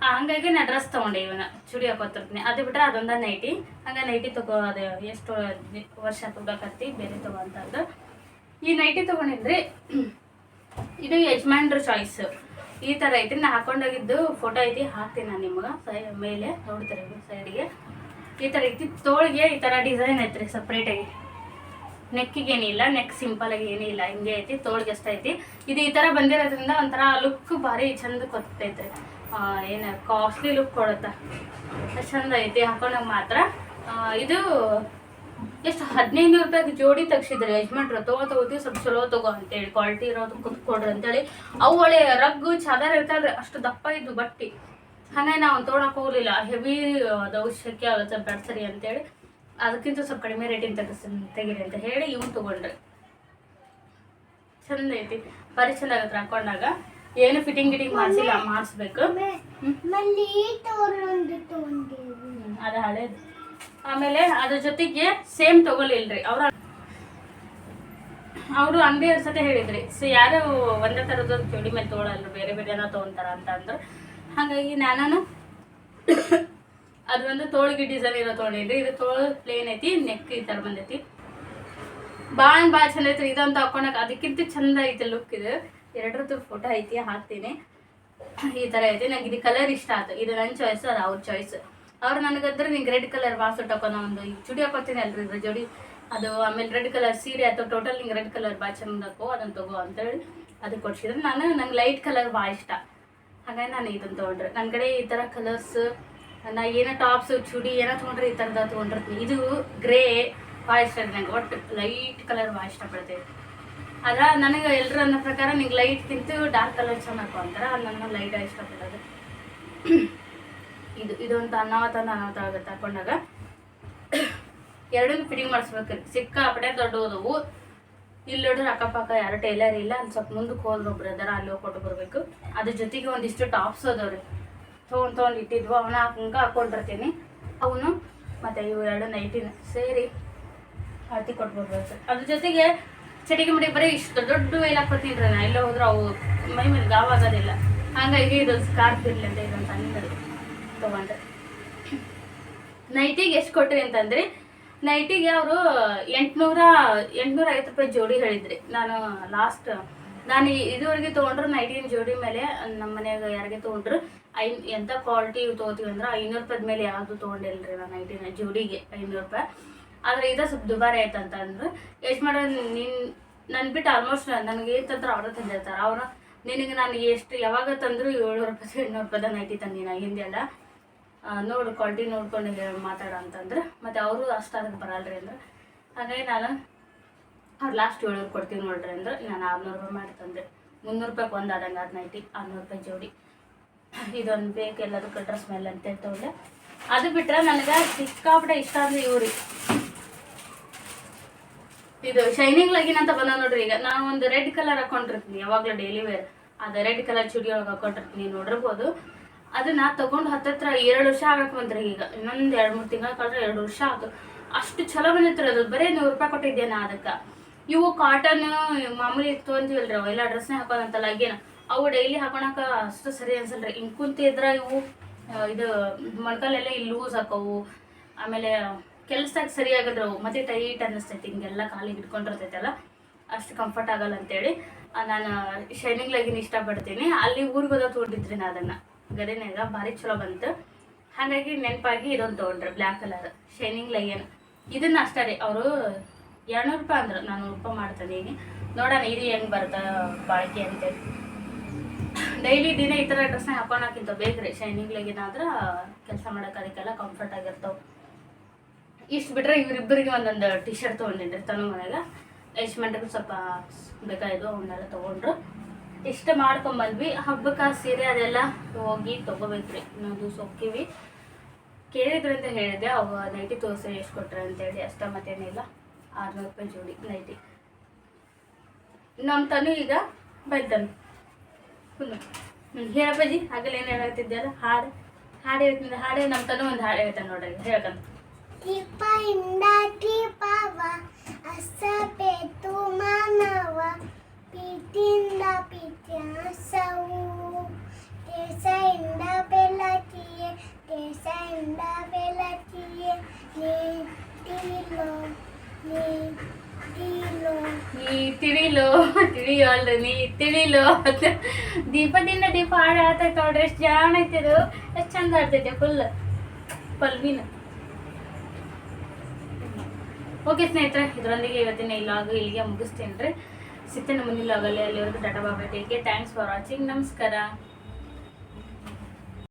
S1: ಹಂಗಾಗಿ ನಾನು ಡ್ರೆಸ್ ತೊಗೊಂಡೆ ಇವನ ಚೂಡಿ ಹಾಕೋತಿರ್ತೀನಿ. ಅದು ಬಿಟ್ಟರೆ ಅದೊಂದು ನೈಟಿ ಹಂಗೆ ನೈಟಿ ತಗೋ, ಅದು ಎಷ್ಟು ವರ್ಷ ತೊಗೊಳಕತ್ತಿ ಬೇರೆ ತಗೋ ಅಂತಂದು ಈ ನೈಟಿ ತೊಗೊಂಡಿದ್ರಿ, ಇದು ಯಜಮಾನ್ರ ಚಾಯ್ಸ್ ಈ ಥರ ಐತಿ. ನಾನು ಹಾಕೊಂಡೋಗಿದ್ದು ಫೋಟೋ ಐತಿ, ಹಾಕ್ತೀನಿ ನಾನು ನಿಮ್ಗೆ. ಸೈ, ಮೇಲೆ ನೋಡ್ತಾರೆ ಸೈಡ್ಗೆ ಈ ಥರ ಐತಿ ತೋಳಿಗೆ ಈ ಥರ ಡಿಸೈನ್ ಐತ್ರಿ ಸಪ್ರೇಟಾಗಿ ನೆಕ್ಕಿಗೆ ಏನಿಲ್ಲ ನೆಕ್ ಸಿಂಪಲ್ ಆಗಿ ಏನಿಲ್ಲ, ಹಿಂಗೆ ಐತಿ, ತೋಳಿಗೆ ಅಷ್ಟ ಐತಿ. ಇದು ಈ ತರ ಬಂದಿರೋದ್ರಿಂದ ಒಂಥರ ಲುಕ್ ಭಾರಿ ಚಂದ ಕೊತ್ತೈತೆ ಏನು ಕಾಸ್ಟ್ಲಿ ಲುಕ್ ಕೊಡುತ್ತೆ. ಚಂದ ಐತಿ, ಹಾಕೊಂಡಾಗ ಮಾತ್ರ. ಇದು ಎಷ್ಟು ಹದಿನೈದು ರೂಪಾಯಿ ಜೋಡಿ ತೆಗ್ಸಿದ್ರೆ ಯಜಮಾನ್ರು. ತಗೋ ತಗೋತೀವಿ ಸ್ವಲ್ಪ ಚಲೋ ತಗೋ ಅಂತೇಳಿ ಕ್ವಾಲಿಟಿ ಇರೋದು ಕುತ್ಕೊಡ್ರಿ ಅಂತೇಳಿ. ಅವು ಒಳ್ಳೆ ರಗ್ಗು, ಚಾದರ್ ಇರ್ತಾವ್ರಿ, ಅಷ್ಟು ದಪ್ಪ ಇದ್ದು ಬಟ್ಟಿ. ಹಾಗಾಗಿ ನಾವು ತೊಗೊಳಕ್ ಹೋಗಲಿಲ್ಲ. ಹೆವಿ ಅದು ಅಂತ ಆಗುತ್ತೆ ಸರಿ ಅಂತೇಳಿ. ಅದಕ್ಕಿಂತ ಸ್ವಲ್ಪ ಕಡಿಮೆ ರೇಟಿನ ತೆಗಿಸ್ ತೆಗೀರಿ ಅಂತ ಹೇಳಿ ಇವ್ನು ತಗೊಂಡ್ರಿ. ಚಂದ ಐತಿ. ಭಾರಿ ಚಂದ ಆಗತ್ತೆ ಹಾಕೊಂಡಾಗ. ಏನು ಫಿಟ್ಟಿಂಗ್ ಗಿಟಿಂಗ್ ಮಾಡಿಸಿಲ್ಲ ಮಾಡಿಸ್ಬೇಕು. ಹಳೆ ಅದು ಹಳೇದು. ಆಮೇಲೆ ಅದ್ರ ಜೊತೆಗೆ ಸೇಮ್ ತಗೊಲಿಲ್ರಿ. ಅವ್ರ ಅವರು ಅಂಗಡಿ ಸತೆ ಹೇಳಿದ್ರಿ. ಸೊ ಯಾರು ಒಂದೇ ಥರದ ಜೋಡಿ ಮೇಲೆ ತೊಗೊಳಲ್ರಿ. ಬೇರೆ ಬೇರೆ ಏನೋ ತೊಗೊಂತಾರ ಅಂತ ಅಂದ್ರು. ಹಾಗಾಗಿ ನಾನು ಅದು ಒಂದು ತೋಳಿಗೆ ಡಿಸೈನ್ ಇರೋ ತೊಗೊಂಡಿದ್ರಿ ಇದು. ತೋಳು ಪ್ಲೇನ್ ಐತಿ ನೆಕ್ ಈ ಥರ ಬಂದೈತಿ. ಭಾಳ ಭಾಳ ಚಂದ ಐತ್ರಿ. ಇದಂತ ಹಾಕೊಂಡಾಗ ಅದಕ್ಕಿಂತ ಚಂದ ಐತಿ ಲುಕ್ ಇದು. ಎರಡರದ್ದು ಫೋಟೋ ಐತಿ, ಹಾಕ್ತೀನಿ. ಈ ಥರ ಐತಿ. ನಂಗೆ ಇದು ಕಲರ್ ಇಷ್ಟ ಆಯ್ತು ಇದು ನನ್ನ ಚಾಯ್ಸ್ ಅದು ಅವ್ರ ಚಾಯ್ಸ್ ಅವ್ರು ನನಗಂದ್ರೆ ನಿಂಗೆ ರೆಡ್ ಕಲರ್ ಭಾಳ ಸುಟ್ಟು ಹಾಕೋಣ ಒಂದು ಈ ಚುಡಿ ಹಾಕೋತೀನಿ ಅಲ್ರಿ ಇದ್ರ ಜೋಡಿ. ಅದು ಆಮೇಲೆ ರೆಡ್ ಕಲರ್ ಸೀರೆ ಅಥವಾ ಟೋಟಲ್ ನಿಂಗೆ ರೆಡ್ ಕಲರ್ ಭಾಳ ಚಂದ ಹಾಕೋ ಅದನ್ನ ತಗೋ ಅಂತೇಳಿ ಅದಕ್ಕೆ ಕೊಡ್ಸಿದ್ರೆ. ನಾನು ನಂಗೆ ಲೈಟ್ ಕಲರ್ ಭಾಳ ಇಷ್ಟ. ಹಾಗಾಗಿ ನಾನು ಇದನ್ನ ತೊಗೊಂಡ್ರೆ. ನನ್ನ ಕಡೆ ಈ ಥರ ಕಲರ್ಸ್ ನಾ ಏನೋ ಟಾಪ್ಸ್ ಚುಡಿ ಏನೋ ತೊಗೊಂಡ್ರೆ ಈ ಥರದ ತೊಗೊಂಡಿರ್ತೀನಿ. ಇದು ಗ್ರೇ ಭಾಳ ಇಷ್ಟ ನನಗೆ ಒಟ್ಟು ಲೈಟ್ ಕಲರ್ ಭಾಳ ಇಷ್ಟಪಡ್ತೇವೆ ಆದ್ರೆ ನನಗೆ ಎಲ್ಲರೂ ಅನ್ನೋ ಪ್ರಕಾರ ನಿಂಗೆ ಲೈಟ್ ತಿಂತು ಡಾರ್ಕ್ ಕಲರ್ ಚೆನ್ನಾಗಿ ಅಂತಾರೆ ನನ್ನ ಲೈಟ್ ಇಷ್ಟಪಡೋದು. ಇದು, ಇದೊಂದು ಅನಾವತ ಅನಾಹುತ ಆಗುತ್ತೆ ಹಾಕೊಂಡಾಗ. ಎರಡನ್ನೂ ಫಿಟ್ಟಿಂಗ್ ಮಾಡಿಸ್ಬೇಕು ಸಿಕ್ಕಾಪಡೆ ದೊಡ್ಡವು ಇಲ್ಲಿ ನೋಡ್ರಿ ಅಕ್ಕಪಕ್ಕ ಯಾರು ಟೈಲರ್ ಇಲ್ಲ. ಅಲ್ಲಿ ಸ್ವಲ್ಪ ಮುಂದಕ್ಕೆ ಹೋದ್ರು ಬ್ರದರ್ ಅಲ್ಲಿ ಹೋಗಿ ಕೊಟ್ಟು ಬರಬೇಕು. ಅದ್ರ ಜೊತೆಗೆ ಒಂದಿಷ್ಟು ಟಾಪ್ಸ್ ಅದಾವ್ರಿ. ತೊಗೊಂಡು ತೊಗೊಂಡು ಇಟ್ಟಿದ್ವು. ಅವನ್ನ ಹಂಗೆ ಹಾಕೊಂಡಿರ್ತೀನಿ. ಅವನು ಮತ್ತು ಇವು ಎರಡು ನೈಟಿನ ಸೇರಿ ಹತ್ತಿ ಕೊಟ್ಟು ಬರ್ಬೇಕು. ಅದ್ರ ಜೊತೆಗೆ ಚಟಿಗೆ ಮಡಿ ಬರೀ ಇಷ್ಟು ದೊಡ್ಡ ವೈಲ್ ಹಾಕೋತೀನಿ ರೀ ನಾ ಎಲ್ಲ ಹೋದ್ರೆ ಅವು ಮೈ ಮೇಲೆ ಗಾವ್ ಆಗೋದಿಲ್ಲ. ಹಾಗಾಗಿ ಇದು ಸ್ಕಾರ್ಫ್ ಇರಲಿ ಅಂತ ಇದೊಂದು ಸಣ್ಣದು ತೊಗೊಂಡ್ರೆ. ನೈಟಿಗೆ ಎಷ್ಟು ಕೊಟ್ರಿ ಅಂತಂದ್ರೆ ನೈಟಿಗೆ ಅವರು ಎಂಟುನೂರ ಎಂಟುನೂರ ಐವತ್ತು ರೂಪಾಯಿ ಜೋಡಿ ಹೇಳಿದ್ರಿ. ನಾನು ಲಾಸ್ಟ್ ನಾನು ಇದುವರೆಗೆ ತೊಗೊಂಡ್ರು ನೈಟಿನ ಜೋಡಿ ಮೇಲೆ, ನಮ್ಮ ಮನೆಯಾಗ ಯಾರಿಗೆ ತೊಗೊಂಡ್ರು, ಐ ಎಂಥ ಕ್ವಾಲಿಟಿ ತೊಗೋತೀವಿ ಅಂದ್ರೆ ಐನೂರು ರೂಪಾಯಿದ ಮೇಲೆ ಯಾವುದು ತೊಗೊಂಡಿಲ್ರಿ ನಾನು ನೈಟಿನ ಜೋಡಿಗೆ ಐನೂರು ರೂಪಾಯಿ. ಆದರೆ ಇದು ಸ್ವಲ್ಪ ದುಬಾರಿ ಆಯ್ತು ಅಂತ ಅಂದ್ರು. ಎಷ್ಟು ಮಾಡೋ ನಿನ್ನ ನನ್ನ ಬಿಟ್ಟು ಆಲ್ಮೋಸ್ಟ್ ನನಗೆ ಏನು ತಂದ್ರೆ ಅವ್ರ ತಂದಿರ್ತಾರೆ. ಅವರು, ನಿನಗೆ ನಾನು ಎಷ್ಟು, ಯಾವಾಗ ತಂದ್ರು ಏಳ್ನೂರು ರೂಪಾಯಿ, ಎಂಟ್ನೂರು ರೂಪಾಯಿದ ನೈಟಿ ತಂದಿನ ಹಿಂದೆಲ್ಲ ನೋಡು ಕ್ವಾಲಿಟಿ ನೋಡ್ಕೊಂಡು ಮಾತಾಡ ಅಂತಂದ್ರೆ, ಮತ್ತು ಅವರು ಅಷ್ಟು ಅದಕ್ಕೆ ಬರಲ್ರಿ ಅಂದ್ರೆ, ಹಾಗಾಗಿ ನಾನು ಅವ್ರು ಲಾಸ್ಟ್ ಏಳ್ನೂರು ಕೊಡ್ತೀವಿ ನೋಡ್ರಿ ಅಂದ್ರೆ ನಾನು ಆರ್ನೂರು ರೂಪಾಯಿ ಮಾಡಿ ತಂದೆ. ಮುನ್ನೂರು ರೂಪಾಯಿಗೆ ಒಂದು ಆದಂಗೆ ಅದು ನೈಟಿ ಆರ್ನೂರು ರೂಪಾಯಿ ಜೋಡಿ. ಇದೊಂದು ಬೇಕು, ಎಲ್ಲದಕ್ಕೆ ಡ್ರೆಸ್ ಮೇಲೆ ಅಂತ ತೊಗೊಂಡೆ ಅದು ಬಿಟ್ರೆ ನನಗೆ ಸಿಕ್ಕಾಪಟ್ಟೆ ಇಷ್ಟ ಅಂದ್ರೆ ಇವ್ರಿ. ಇದು ಶೈನಿಂಗ್ ಲಗಿನ್ ಅಂತ ಬಂದ ನೋಡ್ರಿ ಈಗ. ನಾನು ಒಂದು ರೆಡ್ ಕಲರ್ ಹಾಕೊಂಡಿರ್ತೀನಿ, ಯಾವಾಗಲೂ ಡೈಲಿ ವೇರ್ ಅದು ರೆಡ್ ಕಲರ್ ಚುಡಿ ಒಳಗೆ ಹಾಕೊಂಡಿರ್ತೀನಿ, ನೋಡಿರ್ಬೋದು. ಅದನ್ನ ತಗೊಂಡು ಹತ್ತತ್ರ ಎರಡು ವರ್ಷ ಆಗಕ್ಕೆ ಬಂತ್ರಿ ಈಗ. ಇನ್ನೊಂದು ಎರಡು ಮೂರು ತಿಂಗಳ ಕಳೆದ್ರೆ ಎರಡು ವರ್ಷ ಆಯ್ತು ಅಷ್ಟು ಚಲೋ ಬಂದಿತ್ತು ಅದು. ಬರೀ ನೂರು ರೂಪಾಯಿ ಕೊಟ್ಟಿದ್ದೆ ನಾ ಅದಕ್ಕೆ. ಇವು ಕಾಟನ್ ಮಾಮೂಲಿ ತೊಗೊಂತೀವಲ್ರಿ ಅವೆಲ್ಲ ಡ್ರೆಸ್ನೇ ಹಾಕೋದಂತಲ್ಲ ಆಗೇನ ಅವು ಡೈಲಿ ಹಾಕೊಳಕ ಅಷ್ಟು ಸರಿ ಅನ್ಸಲ್ರಿ. ಹಿಂಗೆ ಕುಂತಿದ್ರೆ ಇವು ಇದು ಮೊಣಕಾಲೆಲ್ಲ ಇಲ್ಲಿ ಲೂಸ್ ಹಾಕವು. ಆಮೇಲೆ ಕೆಲ್ಸದಾಗ ಸರಿ ಅವು. ಮತ್ತೆ ಟೈಟ್ ಅನ್ನಿಸ್ತೈತಿ. ಹಿಂಗೆಲ್ಲ ಕಾಲಿಗೆ ಹಿಡ್ಕೊಂಡಿರ್ತೈತಲ್ಲ. ಅಷ್ಟು ಕಂಫರ್ಟ್ ಆಗಲ್ಲ ಅಂತೇಳಿ ನಾನು ಶೈನಿಂಗ್ ಲಗಿನ್ ಇಷ್ಟಪಡ್ತೀನಿ. ಅಲ್ಲಿ ಊರಿಗೆ ಹೋದ ನಾನು ನಾ ಅದನ್ನು. ಗದೆನಾಗ ಭಾರಿ ಚಲೋ ಬಂತು. ಹಾಗಾಗಿ ನೆನಪಾಗಿ ಇದೊಂದು ತೊಗೊಂಡ್ರೆ ಬ್ಲ್ಯಾಕ್ ಕಲರ್ ಶೈನಿಂಗ್ ಲೈನ್ ಇದನ್ನ ಅಷ್ಟೇ ರೀ, ಅವರು ಎರಡ್ನೂರು ರೂಪಾಯಿ ಅಂದ್ರೆ ನಾನು ರೂಪಾಯಿ ಮಾಡ್ತೇನೆ. ಈಗ ನೋಡೋಣ, ಇದು ಹೆಂಗೆ ಬರುತ್ತೆ ಬಾಳಿಕೆ ಅಂತೇಳಿ ಡೈಲಿ ದಿನ ಈ ಥರ ಡ್ರೆಸ್ನ ಹಾಕೊಳಕ್ಕಿಂತ ಬೇಕ್ರಿ ಶೈನಿಂಗ್ ಲೈಗಿನ ಆದ್ರೆ ಕೆಲಸ ಮಾಡೋಕೆ ಅದಕ್ಕೆಲ್ಲ ಕಂಫರ್ಟ್ ಆಗಿರ್ತಾವೆ. ಇಷ್ಟು ಬಿಟ್ರೆ ಇವರಿಬ್ಬರಿಗೆ ಒಂದೊಂದು ಟಿ ಶರ್ಟ್ ತೊಗೊಂಡಿದ್ರಿ ತನ್ನ ಮನೆಯಾಗ ಯಜಮಾನ್ರಿಗೂ ಸ್ವಲ್ಪ ಬೇಕಾಯಿತು ಅವನ್ನೆಲ್ಲ ತೊಗೊಂಡ್ರು. ಇಷ್ಟ ಮಾಡ್ಕೊಂಬಂದ್ವಿ. ಹಬ್ಬಕ್ಕೆ ಸೀರೆ ಅದೆಲ್ಲ ಹೋಗಿ ತೊಗೋಬೇಕ್ರಿ. ನಾವು ಸೊಕ್ಕಿವಿ ಕೇಳಿದ್ರಂತ ಹೇಳಿದೆ ಅವ ನೈಟಿ ತೋರಿಸಿ, ಎಷ್ಟು ಕೊಟ್ರೆ ಅಂತೇಳಿ ಅಷ್ಟ ಮತ್ತೇನಿಲ್ಲ ಆರ್ನೂರು ರೂಪಾಯಿ ಜೋಡಿ ನೈಟಿ. ನಮ್ಮ ತನು ಈಗ ಬೈತಾನು. ಹ್ಞೂ ಹೇಳಪ್ಪಾಜಿ ಆಗಲ್ಲ ಏನು ಹೇಳತ್ತಿದ್ದೆಲ್ಲ ಹಾಡು. ಹಾಡು ಹೇಳ್ತೀನಿ ಹಾಡು ನಮ್ಮ ತನು ಒಂದು ಹಾಡು ಹೇಳ್ತಾನೆ ನೋಡ್ರಿ. ಹೇಳ್ಕಂತ.
S3: ದೀಪದಿಂದ ದೀಪವ ಅಸಬೇತು ಮಾನವ.
S1: ನೀ ನೀ ದೀಪದಿಂದ ದೀಪ ಹಾಡು ಹೇಳ್ತೈತೆ ನೋಡ್ರಿ, ಎಷ್ಟು ಜಾಣ ಐತೆ ಅದು ಎಷ್ಟು ಚಂದ ಆಡ್ತೈತೆ ಫುಲ್ ಪಲ್ವಿನ ಓಕೆ ಸ್ನೇಹಿತರೆ, ಇದರೊಂದಿಗೆ ಇವತ್ತಿನ ಇಲ್ಲಾಗು ಲಾಗ್ ಇಲ್ಲಿಗೆ ಮುಗಿಸ್ತೀನಿ ರೀ ಸಿಗ್ತೇನೆ ಮುಂದಿನ ಲಾಗಲ್ಲಿ ಅಲ್ಲಿವರೆಗೂ ಡಾಟಾ ಬಾಬಾ ಟೇಕೆ ಥ್ಯಾಂಕ್ಸ್ ಫಾರ್ ವಾಚಿಂಗ್ ನಮಸ್ಕಾರ.